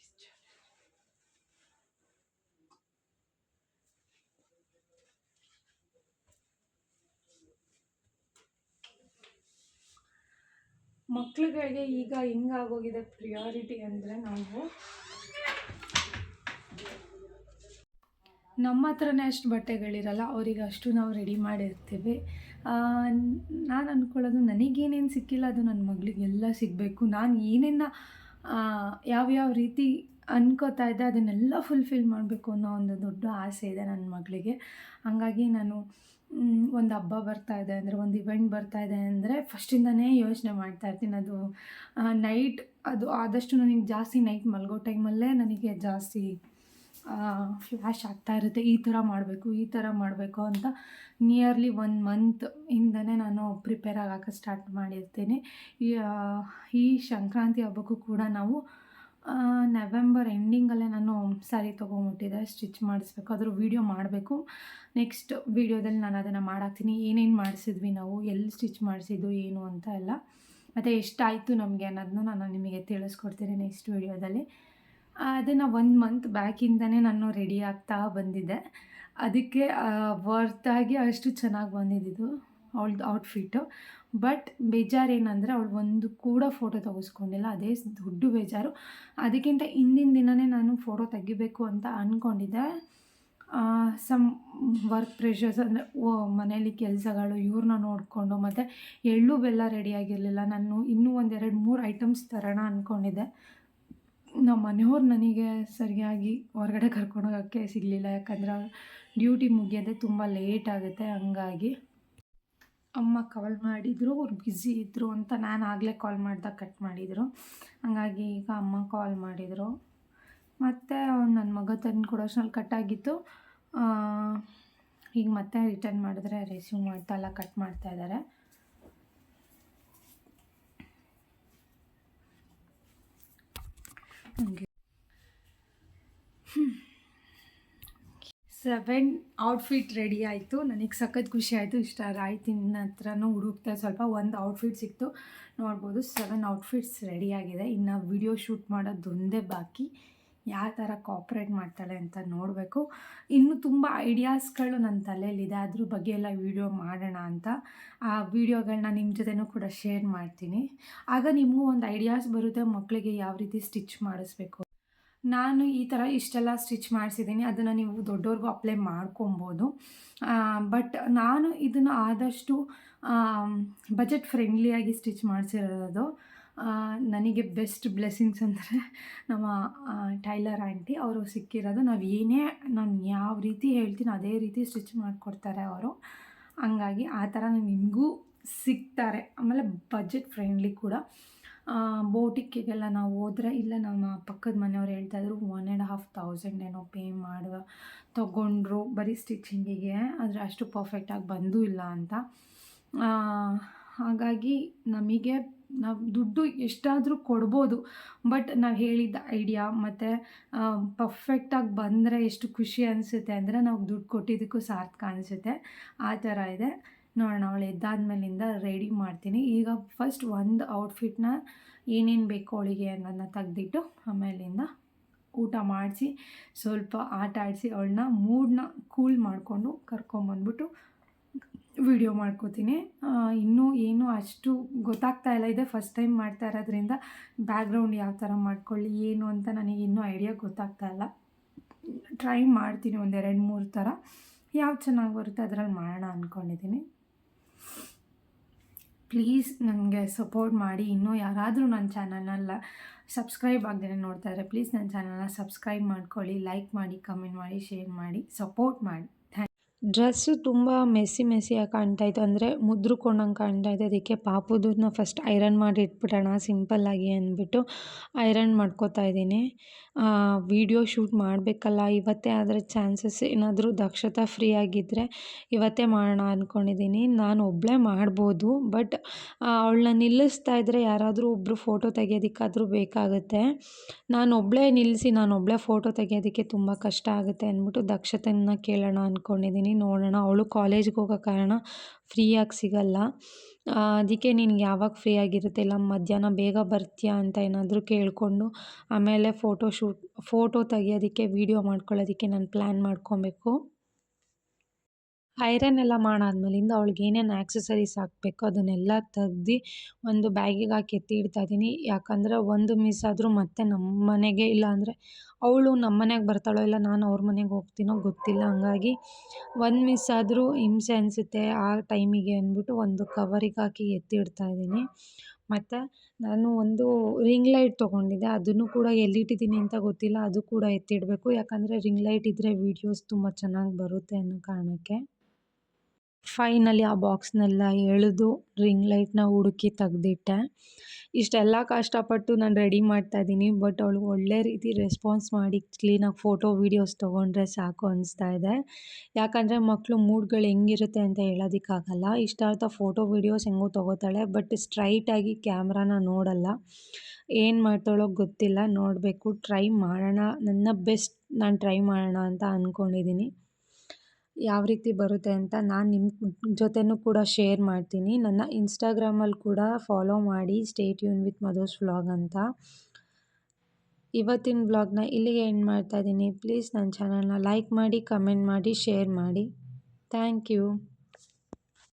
ಮಕ್ಳುಗಳಿಗೆ ಈಗ ಹಿಂಗಾಗೋಗಿದೆ ಪ್ರಿಯಾರಿಟಿ ಅಂದರೆ ನಾವು ನಮ್ಮ ಹತ್ರನೇ ಅಷ್ಟು ಬಟ್ಟೆಗಳಿರಲ್ಲ, ಅವರಿಗೆ ಅಷ್ಟು ನಾವು ರೆಡಿ ಮಾಡಿರ್ತೀವಿ. ನಾನು ಅಂದ್ಕೊಳ್ಳೋದು ನನಗೇನೇನು ಸಿಕ್ಕಿಲ್ಲ ಅದು ನನ್ನ ಮಗಳಿಗೆಲ್ಲ ಸಿಗಬೇಕು. ನಾನು ಏನೇನು ಯಾವ್ಯಾವ ರೀತಿ ಅನ್ಕೋತಾ ಇದ್ದೆ ಅದನ್ನೆಲ್ಲ ಫುಲ್ಫಿಲ್ ಮಾಡಬೇಕು ಅನ್ನೋ ಒಂದು ದೊಡ್ಡ ಆಸೆ ಇದೆ ನನ್ನ ಮಗಳಿಗೆ. ಹಾಗಾಗಿ ನಾನು ಒಂದು ಹಬ್ಬ ಬರ್ತಾ ಇದೆ ಅಂದರೆ, ಒಂದು ಇವೆಂಟ್ ಬರ್ತಾ ಇದೆ ಅಂದರೆ ಫಸ್ಟಿಂದನೇ ಯೋಚನೆ ಮಾಡ್ತಾ ಇರ್ತೀನಿ. ಅದು ನೈಟ್ ಅದು ಆದಷ್ಟು ನನಗೆ ಜಾಸ್ತಿ ನೈಟ್ ಮಲಗೋ ಟೈಮಲ್ಲೇ ನನಗೆ ಜಾಸ್ತಿ ಫ್ಲ್ಯಾಶ್ ಆಗ್ತಾ ಇರುತ್ತೆ. ಈ ಥರ ಮಾಡಬೇಕು, ಈ ಥರ ಮಾಡಬೇಕು ಅಂತ ನಿಯರ್ಲಿ ಒನ್ ಮಂತ್ ಇಂದನೇ ನಾನು ಪ್ರಿಪೇರ್ ಆಗಕ್ಕೆ ಸ್ಟಾರ್ಟ್ ಮಾಡಿರ್ತೀನಿ. ಈ ಸಂಕ್ರಾಂತಿ ಹಬ್ಬಕ್ಕೂ ಕೂಡ ನಾವು ನವೆಂಬರ್ ಎಂಡಿಂಗಲ್ಲೇ ನಾನು ಸ್ಯಾರಿ ತೊಗೊಂಬಿಟ್ಟಿದ್ದೆ ಸ್ಟಿಚ್ ಮಾಡಿಸ್ಬೇಕು. ಅದ್ರ ವೀಡಿಯೋ ಮಾಡಬೇಕು. ನೆಕ್ಸ್ಟ್ ವೀಡಿಯೋದಲ್ಲಿ ನಾನು ಅದನ್ನು ಮಾಡಾಕ್ತೀನಿ. ಏನೇನು ಮಾಡಿಸಿದ್ವಿ ನಾವು, ಎಲ್ಲಿ ಸ್ಟಿಚ್ ಮಾಡಿಸಿದ್ದು, ಏನು ಅಂತ ಎಲ್ಲ. ಮತ್ತು ಎಷ್ಟಾಯಿತು ನಮಗೆ ಅನ್ನೋದನ್ನ ನಾನು ನಿಮಗೆ ತಿಳಿಸ್ಕೊಡ್ತೀನಿ ನೆಕ್ಸ್ಟ್ ವೀಡಿಯೋದಲ್ಲಿ ಅದನ್ನು ಒಂದು ಮಂತ್ ಬ್ಯಾಕಿಂದನೇ ನಾನು ರೆಡಿ ಆಗ್ತಾ ಬಂದಿದ್ದೆ. ಅದಕ್ಕೆ ವರ್ತಾಗಿ ಅಷ್ಟು ಚೆನ್ನಾಗಿ ಬಂದಿದ್ದು ಅವ್ಳದ್ದು ಔಟ್ಫಿಟ್ಟು ಬಟ್ ಬೇಜಾರು ಏನಂದರೆ ಅವಳು ಒಂದು ಕೂಡ ಫೋಟೋ ತೆಗೆಸ್ಕೊಂಡಿಲ್ಲ, ಅದೇ ದೊಡ್ಡ ಬೇಜಾರು. ಅದಕ್ಕಿಂತ ಹಿಂದಿನ ದಿನವೇ ನಾನು ಫೋಟೋ ತೆಗಿಬೇಕು ಅಂತ ಅಂದ್ಕೊಂಡಿದ್ದೆ ಸಮ್ ವರ್ಕ್ ಪ್ರೆಷರ್ಸ್ ಅಂದರೆ, ಓ, ಮನೇಲಿ ಕೆಲಸಗಳು ಇವ್ರನ್ನ ನೋಡಿಕೊಂಡು, ಮತ್ತು ಎಳ್ಳು ಬೆಲ್ಲ ರೆಡಿಯಾಗಿರಲಿಲ್ಲ ನಾನು ಇನ್ನೂ ಒಂದೆರಡು ಮೂರು ಐಟಮ್ಸ್ ತರೋಣ ಅಂದ್ಕೊಂಡಿದ್ದೆ ನಮ್ಮ ಮನೆಯವ್ರು ನನಗೆ ಸರಿಯಾಗಿ ಹೊರಗಡೆ ಕರ್ಕೊಂಡೋಗೋಕ್ಕೆ ಸಿಗಲಿಲ್ಲ. ಯಾಕಂದ್ರೆ ಡ್ಯೂಟಿ ಮುಗಿಯೋದೇ ತುಂಬ ಲೇಟ್ ಆಗುತ್ತೆ. ಹಂಗಾಗಿ ಅಮ್ಮ ಕಾಲ್ ಮಾಡಿದರು. ಅವ್ರು ಬ್ಯುಸಿ ಇದ್ದರು ಅಂತ ನಾನು ಆಗಲೇ ಕಾಲ್ ಮಾಡಿದಾಗ ಕಟ್ ಮಾಡಿದರು. ಹಂಗಾಗಿ ಈಗ ಅಮ್ಮ ಕಾಲ್ ಮಾಡಿದರು. ಮತ್ತು ನನ್ನ ಮಗ ತಂದು ಕೊಡೋಷ್ಟ್ರಲ್ಲಿ ಕಟ್ಟಾಗಿತ್ತು ಈಗ ಮತ್ತೆ ರಿಟರ್ನ್ ಮಾಡಿದ್ರೆ ರೆಸ್ಯೂಮ್ ಮಾಡ್ತಾ ಎಲ್ಲ ಕಟ್ ಮಾಡ್ತಾ ಸೆವೆನ್ ಔಟ್ಫಿಟ್ ರೆಡಿ ಆಯಿತು. ನನಗೆ ಸಖತ್ ಖುಷಿ ಆಯಿತು. ಇಷ್ಟ ರಾಯ್ತಿನ ಹತ್ರನೂ ಹುಡುಕ್ತಾ ಸ್ವಲ್ಪ ಒಂದು ಔಟ್ಫಿಟ್ ಸಿಕ್ತು. ನೋಡ್ಬೋದು ಸೆವೆನ್ ಔಟ್ಫಿಟ್ಸ್ ರೆಡಿಯಾಗಿದೆ ಇನ್ನು ವಿಡಿಯೋ ಶೂಟ್ ಮಾಡೋದೊಂದೇ ಬಾಕಿ. ಯಾವ ಥರ ಕಾಪ್ರೇಟ್ ಮಾಡ್ತಾಳೆ ಅಂತ ನೋಡಬೇಕು. ಇನ್ನೂ ತುಂಬ ಐಡಿಯಾಸ್ಗಳು ನನ್ನ ತಲೆಯಲ್ಲಿದೆ, ಅದ್ರ ಬಗ್ಗೆ ಎಲ್ಲ ವೀಡಿಯೋ ಮಾಡೋಣ ಅಂತ. ಆ ವೀಡಿಯೋಗಳನ್ನ ನಿಮ್ಮ ಜೊತೆನೂ ಕೂಡ ಶೇರ್ ಮಾಡ್ತೀನಿ. ಆಗ ನಿಮಗೂ ಒಂದು ಐಡಿಯಾಸ್ ಬರುತ್ತೆ ಮಕ್ಕಳಿಗೆ ಯಾವ ರೀತಿ ಸ್ಟಿಚ್ ಮಾಡಿಸ್ಬೇಕು. ನಾನು ಈ ಥರ ಇಷ್ಟೆಲ್ಲ ಸ್ಟಿಚ್ ಮಾಡಿಸಿದ್ದೀನಿ, ಅದನ್ನು ನೀವು ದೊಡ್ಡವ್ರಿಗೂ ಅಪ್ಲೈ ಮಾಡ್ಕೊಬೋದು. ಬಟ್ ನಾನು ಇದನ್ನು ಆದಷ್ಟು ಬಜೆಟ್ ಫ್ರೆಂಡ್ಲಿಯಾಗಿ ಸ್ಟಿಚ್ ಮಾಡಿಸಿರೋದು. ನನಗೆ ಬೆಸ್ಟ್ ಬ್ಲೆಸ್ಸಿಂಗ್ಸ್ ಅಂದರೆ ನಮ್ಮ ಟೈಲರ್ ಆಂಟಿ ಅವರು ಸಿಕ್ಕಿರೋದು. ನಾವು ಏನೇ ನಾನು ಯಾವ ರೀತಿ ಹೇಳ್ತೀನಿ ಅದೇ ರೀತಿ ಸ್ಟಿಚ್ ಮಾಡಿಕೊಡ್ತಾರೆ ಅವರು. ಹಂಗಾಗಿ ಆ ಥರ ನಿಮಗೂ ಸಿಗ್ತಾರೆ ಆಮೇಲೆ ಬಜೆಟ್ ಫ್ರೆಂಡ್ಲಿ ಕೂಡ. ಬೋಟಿಕ್ಕಿಗೆಲ್ಲ ನಾವು ಹೋದ್ರೆ ಇಲ್ಲ ನಮ್ಮ ಪಕ್ಕದ ಮನೆಯವ್ರು ಹೇಳ್ತಾಯಿದ್ರು ಒನ್ ಆ್ಯಂಡ್ ಹಾಫ್ ತೌಸಂಡ್ ಏನೋ ಪೇ ಮಾಡುವ, ತೊಗೊಂಡ್ರು ಬರೀ ಸ್ಟಿಚಿಂಗಿಗೆ ಆದರೆ ಅಷ್ಟು ಪರ್ಫೆಕ್ಟಾಗಿ ಬಂದೂ ಇಲ್ಲ ಅಂತ. ಹಾಗಾಗಿ ನಮಗೆ ನಾವು ದುಡ್ಡು ಎಷ್ಟಾದರೂ ಕೊಡ್ಬೋದು. ಬಟ್ ನಾವು ಹೇಳಿದ್ದ ಐಡಿಯಾ ಮತ್ತು ಪರ್ಫೆಕ್ಟಾಗಿ ಬಂದರೆ ಎಷ್ಟು ಖುಷಿ ಅನಿಸುತ್ತೆ ಅಂದರೆ ನಾವು ದುಡ್ಡು ಕೊಟ್ಟಿದ್ದಕ್ಕೂ ಸಾರ್ಥಕ ಅನಿಸುತ್ತೆ. ಆ ಥರ ಇದೆ. ನೋಡೋಣ, ಅವಳು ಎದ್ದಾದ್ಮೇಲಿಂದ ರೆಡಿ ಮಾಡ್ತೀನಿ. ಈಗ ಫಸ್ಟ್ ಒಂದು ಔಟ್ಫಿಟ್ನ ಏನೇನು ಬೇಕು ಅವಳಿಗೆ ಅನ್ನೋದನ್ನ ತೆಗ್ದಿಟ್ಟು ಆಮೇಲಿಂದ ಊಟ ಮಾಡಿಸಿ, ಸ್ವಲ್ಪ ಆಟ ಆಡಿಸಿ ಅವಳನ್ನ ಮೂಡನ್ನ ಕೂಲ್ ಮಾಡಿಕೊಂಡು ಕರ್ಕೊಂಬಂದ್ಬಿಟ್ಟು ವಿಡಿಯೋ ಮಾಡ್ಕೋತೀನಿ. ಇನ್ನೂ ಏನು ಅಷ್ಟು ಗೊತ್ತಾಗ್ತಾ ಇಲ್ಲ. ಇದೆ ಫಸ್ಟ್ ಟೈಮ್ ಮಾಡ್ತಾ ಇರೋದ್ರಿಂದ ಬ್ಯಾಕ್ಗ್ರೌಂಡ್ ಯಾವ ಥರ ಮಾಡ್ಕೊಳ್ಳಿ, ಏನು ಅಂತ ನನಗೆ ಇನ್ನೂ ಐಡಿಯಾ ಗೊತ್ತಾಗ್ತಾ ಇಲ್ಲ. ಟ್ರೈ ಮಾಡ್ತೀನಿ ಒಂದೆರಡು ಮೂರು ಥರ ಯಾವ ಚೆನ್ನಾಗಿ ಬರುತ್ತೆ ಅದರಲ್ಲಿ ಮಾಡೋಣ ಅಂದ್ಕೊಂಡಿದ್ದೀನಿ ಪ್ಲೀಸ್ ನನಗೆ ಸಪೋರ್ಟ್ ಮಾಡಿ. ಇನ್ನೂ ಯಾರಾದರೂ ನನ್ನ ಚಾನಲ್ನಲ್ಲ ಸಬ್ಸ್ಕ್ರೈಬ್ ಆಗದೇ ನೋಡ್ತಾ ಇದ್ದಾರೆ ಪ್ಲೀಸ್ ನನ್ನ ಚಾನಲ್ನ ಸಬ್ಸ್ಕ್ರೈಬ್ ಮಾಡ್ಕೊಳ್ಳಿ ಲೈಕ್ ಮಾಡಿ ಕಮೆಂಟ್ ಮಾಡಿ ಶೇರ್ ಮಾಡಿ ಸಪೋರ್ಟ್ ಮಾಡಿ. ಡ್ರೆಸ್ಸು ತುಂಬ ಮೆಸ್ಸಿ ಮೆಸ್ಸಿಯಾಗಿ ಕಾಣ್ತಾ ಇತ್ತು. ಅಂದರೆ ಮುದ್ರುಕೊಂಡಂಗೆ ಕಾಣ್ತಾ ಇದೆ ಅದಕ್ಕೆ ಪಾಪುದನ್ನ ಫಸ್ಟ್ ಐರನ್ ಮಾಡಿ ಇಟ್ಬಿಡೋಣ ಸಿಂಪಲ್ಲಾಗಿ ಅಂದ್ಬಿಟ್ಟು ಐರನ್ ಮಾಡ್ಕೋತಾ ಇದ್ದೀನಿ. ವಿಡಿಯೋ ಶೂಟ್ ಮಾಡಬೇಕಲ್ಲ, ಇವತ್ತೇ ಆದರೆ ಚಾನ್ಸಸ್ ಏನಾದರೂ ದಕ್ಷತಾ ಫ್ರೀ ಆಗಿದ್ದರೆ ಇವತ್ತೇ ಮಾಡೋಣ ಅಂದ್ಕೊಂಡಿದ್ದೀನಿ ನಾನು ಒಬ್ಬಳೇ ಮಾಡ್ಬೋದು, ಬಟ್ ಅವಳನ್ನ ನಿಲ್ಲಿಸ್ತಾ ಇದ್ದರೆ ಯಾರಾದರೂ ಒಬ್ಬರು ಫೋಟೋ ತೆಗಿಯೋದಕ್ಕಾದ್ರೂ ಬೇಕಾಗುತ್ತೆ. ನಾನು ಒಬ್ಬಳೇ ನಿಲ್ಲಿಸಿ, ನಾನು ಒಬ್ಬಳೇ ಫೋಟೋ ತೆಗಿಯೋದಕ್ಕೆ ತುಂಬ ಕಷ್ಟ ಆಗುತ್ತೆ ಅಂದ್ಬಿಟ್ಟು ದಕ್ಷತೆಯನ್ನು ಕೇಳೋಣ ಅಂದ್ಕೊಂಡಿದ್ದೀನಿ ನೋಡೋಣ. ಅವಳು ಕಾಲೇಜ್ಗೆ ಹೋಗೋ ಕಾರಣ ಫ್ರೀಯಾಗಿ ಸಿಗಲ್ಲ. ಅದಕ್ಕೆ ನಿನಗೆ ಯಾವಾಗ ಫ್ರೀ ಆಗಿರುತ್ತೆ? ಇಲ್ಲ, ಮಧ್ಯಾಹ್ನ ಬೇಗ ಬರ್ತೀಯಾ ಅಂತ ಏನಾದರೂ ಕೇಳಿಕೊಂಡು ಆಮೇಲೆ ಫೋಟೋ ಶೂಟ್ ಫೋಟೋ ತೆಗಿಯೋದಕ್ಕೆ ವೀಡಿಯೋ ಮಾಡ್ಕೊಳ್ಳೋದಕ್ಕೆ ನಾನು ಪ್ಲ್ಯಾನ್ ಮಾಡ್ಕೊಬೇಕು. ಐರನ್ ಎಲ್ಲ ಮಾಡಾದ್ಮೇಲಿಂದ ಅವ್ಳಿಗೆ ಏನೇನು ಆ್ಯಕ್ಸಸರೀಸ್ ಹಾಕಬೇಕು ಅದನ್ನೆಲ್ಲ ತೆಗ್ದು ಒಂದು ಬ್ಯಾಗಿಗೆ ಹಾಕಿ ಎತ್ತಿ ಇಡ್ತಾ ಇದ್ದೀನಿ. ಯಾಕಂದರೆ ಒಂದು ಮಿಸ್ ಆದರೂ ಮತ್ತೆ ನಮ್ಮ ಮನೆಗೆ ಇಲ್ಲ ಅಂದರೆ ಅವಳು ನಮ್ಮ ಮನೆಗೆ ಬರ್ತಾಳೋ ಇಲ್ಲ ನಾನು ಅವ್ರ ಮನೆಗೆ ಹೋಗ್ತೀನೋ ಗೊತ್ತಿಲ್ಲ. ಹಂಗಾಗಿ ಒಂದು ಮಿಸ್ ಆದರೂ ಹಿಂಸೆ ಅನಿಸುತ್ತೆ ಆ ಟೈಮಿಗೆ ಅಂದ್ಬಿಟ್ಟು ಒಂದು ಕವರಿಗೆ ಹಾಕಿ ಎತ್ತಿಡ್ತಾ ಇದ್ದೀನಿ. ಮತ್ತು ನಾನು ಒಂದು ರಿಂಗ್ ಲೈಟ್ ತೊಗೊಂಡಿದ್ದೆ. ಅದನ್ನು ಕೂಡ ಎಲ್ಲಿಟ್ಟಿದ್ದೀನಿ ಅಂತ ಗೊತ್ತಿಲ್ಲ. ಅದು ಕೂಡ ಎತ್ತಿಡಬೇಕು ಯಾಕಂದರೆ ರಿಂಗ್ ಲೈಟ್ ಇದ್ದರೆ ವೀಡಿಯೋಸ್ ತುಂಬ ಚೆನ್ನಾಗಿ ಬರುತ್ತೆ ಅನ್ನೋ ಕಾರಣಕ್ಕೆ. ಫೈನಲಿ ಆ ಬಾಕ್ಸ್ನೆಲ್ಲ ಎಳೆದು ರಿಂಗ್ ಲೈಟ್ನ ಹುಡುಕಿ ತೆಗ್ದಿಟ್ಟೆ. ಇಷ್ಟೆಲ್ಲ ಕಷ್ಟಪಟ್ಟು ನಾನು ರೆಡಿ ಮಾಡ್ತಾ ಇದ್ದೀನಿ, ಬಟ್ ಅವಳು ಒಳ್ಳೆ ರೀತಿ ರೆಸ್ಪಾನ್ಸ್ ಮಾಡಿ ಕ್ಲೀನಾಗಿ ಫೋಟೋ, ವೀಡಿಯೋಸ್ ತೊಗೊಂಡ್ರೆ ಸಾಕು ಅನಿಸ್ತಾ ಇದೆ. ಯಾಕಂದರೆ ಮಕ್ಕಳು ಮೂಡ್ಗಳು ಹೆಂಗಿರುತ್ತೆ ಅಂತ ಹೇಳೋದಕ್ಕಾಗಲ್ಲ. ಇಷ್ಟಾರ್ಥ ಫೋಟೋ, ವೀಡಿಯೋಸ್ ಹೆಂಗೋ ತೊಗೋತಾಳೆ, ಬಟ್ ಸ್ಟ್ರೈಟಾಗಿ ಕ್ಯಾಮ್ರಾನ ನೋಡಲ್ಲ. ಏನು ಮಾಡ್ತಾಳೋ ಗೊತ್ತಿಲ್ಲ. ನೋಡಬೇಕು, ಟ್ರೈ ಮಾಡೋಣ. ನನ್ನ ಬೆಸ್ಟ್ ನಾನು ಟ್ರೈ ಮಾಡೋಣ ಅಂತ ಅಂದ್ಕೊಂಡಿದ್ದೀನಿ ಯಾವ ರೀತಿ ಬರುತ್ತೆ ಅಂತ ನಾನು ನಿಮ್ಮ ಜೊತೆನೂ ಕೂಡ ಶೇರ್ ಮಾಡ್ತೀನಿ. ನನ್ನ ಇನ್ಸ್ಟಾಗ್ರಾಮಲ್ಲಿ ಕೂಡ ಫಾಲೋ ಮಾಡಿ stay tune with Madhu's vlog ಅಂತ. ಇವತ್ತಿನ ವ್ಲಾಗ್ನ ಇಲ್ಲಿಗೆ ಎಂಡ್ ಮಾಡ್ತಾ ಇದ್ದೀನಿ ಪ್ಲೀಸ್ ನನ್ನ ಚಾನಲ್ನ ಲೈಕ್ ಮಾಡಿ ಕಮೆಂಟ್ ಮಾಡಿ ಶೇರ್ ಮಾಡಿ. Thank you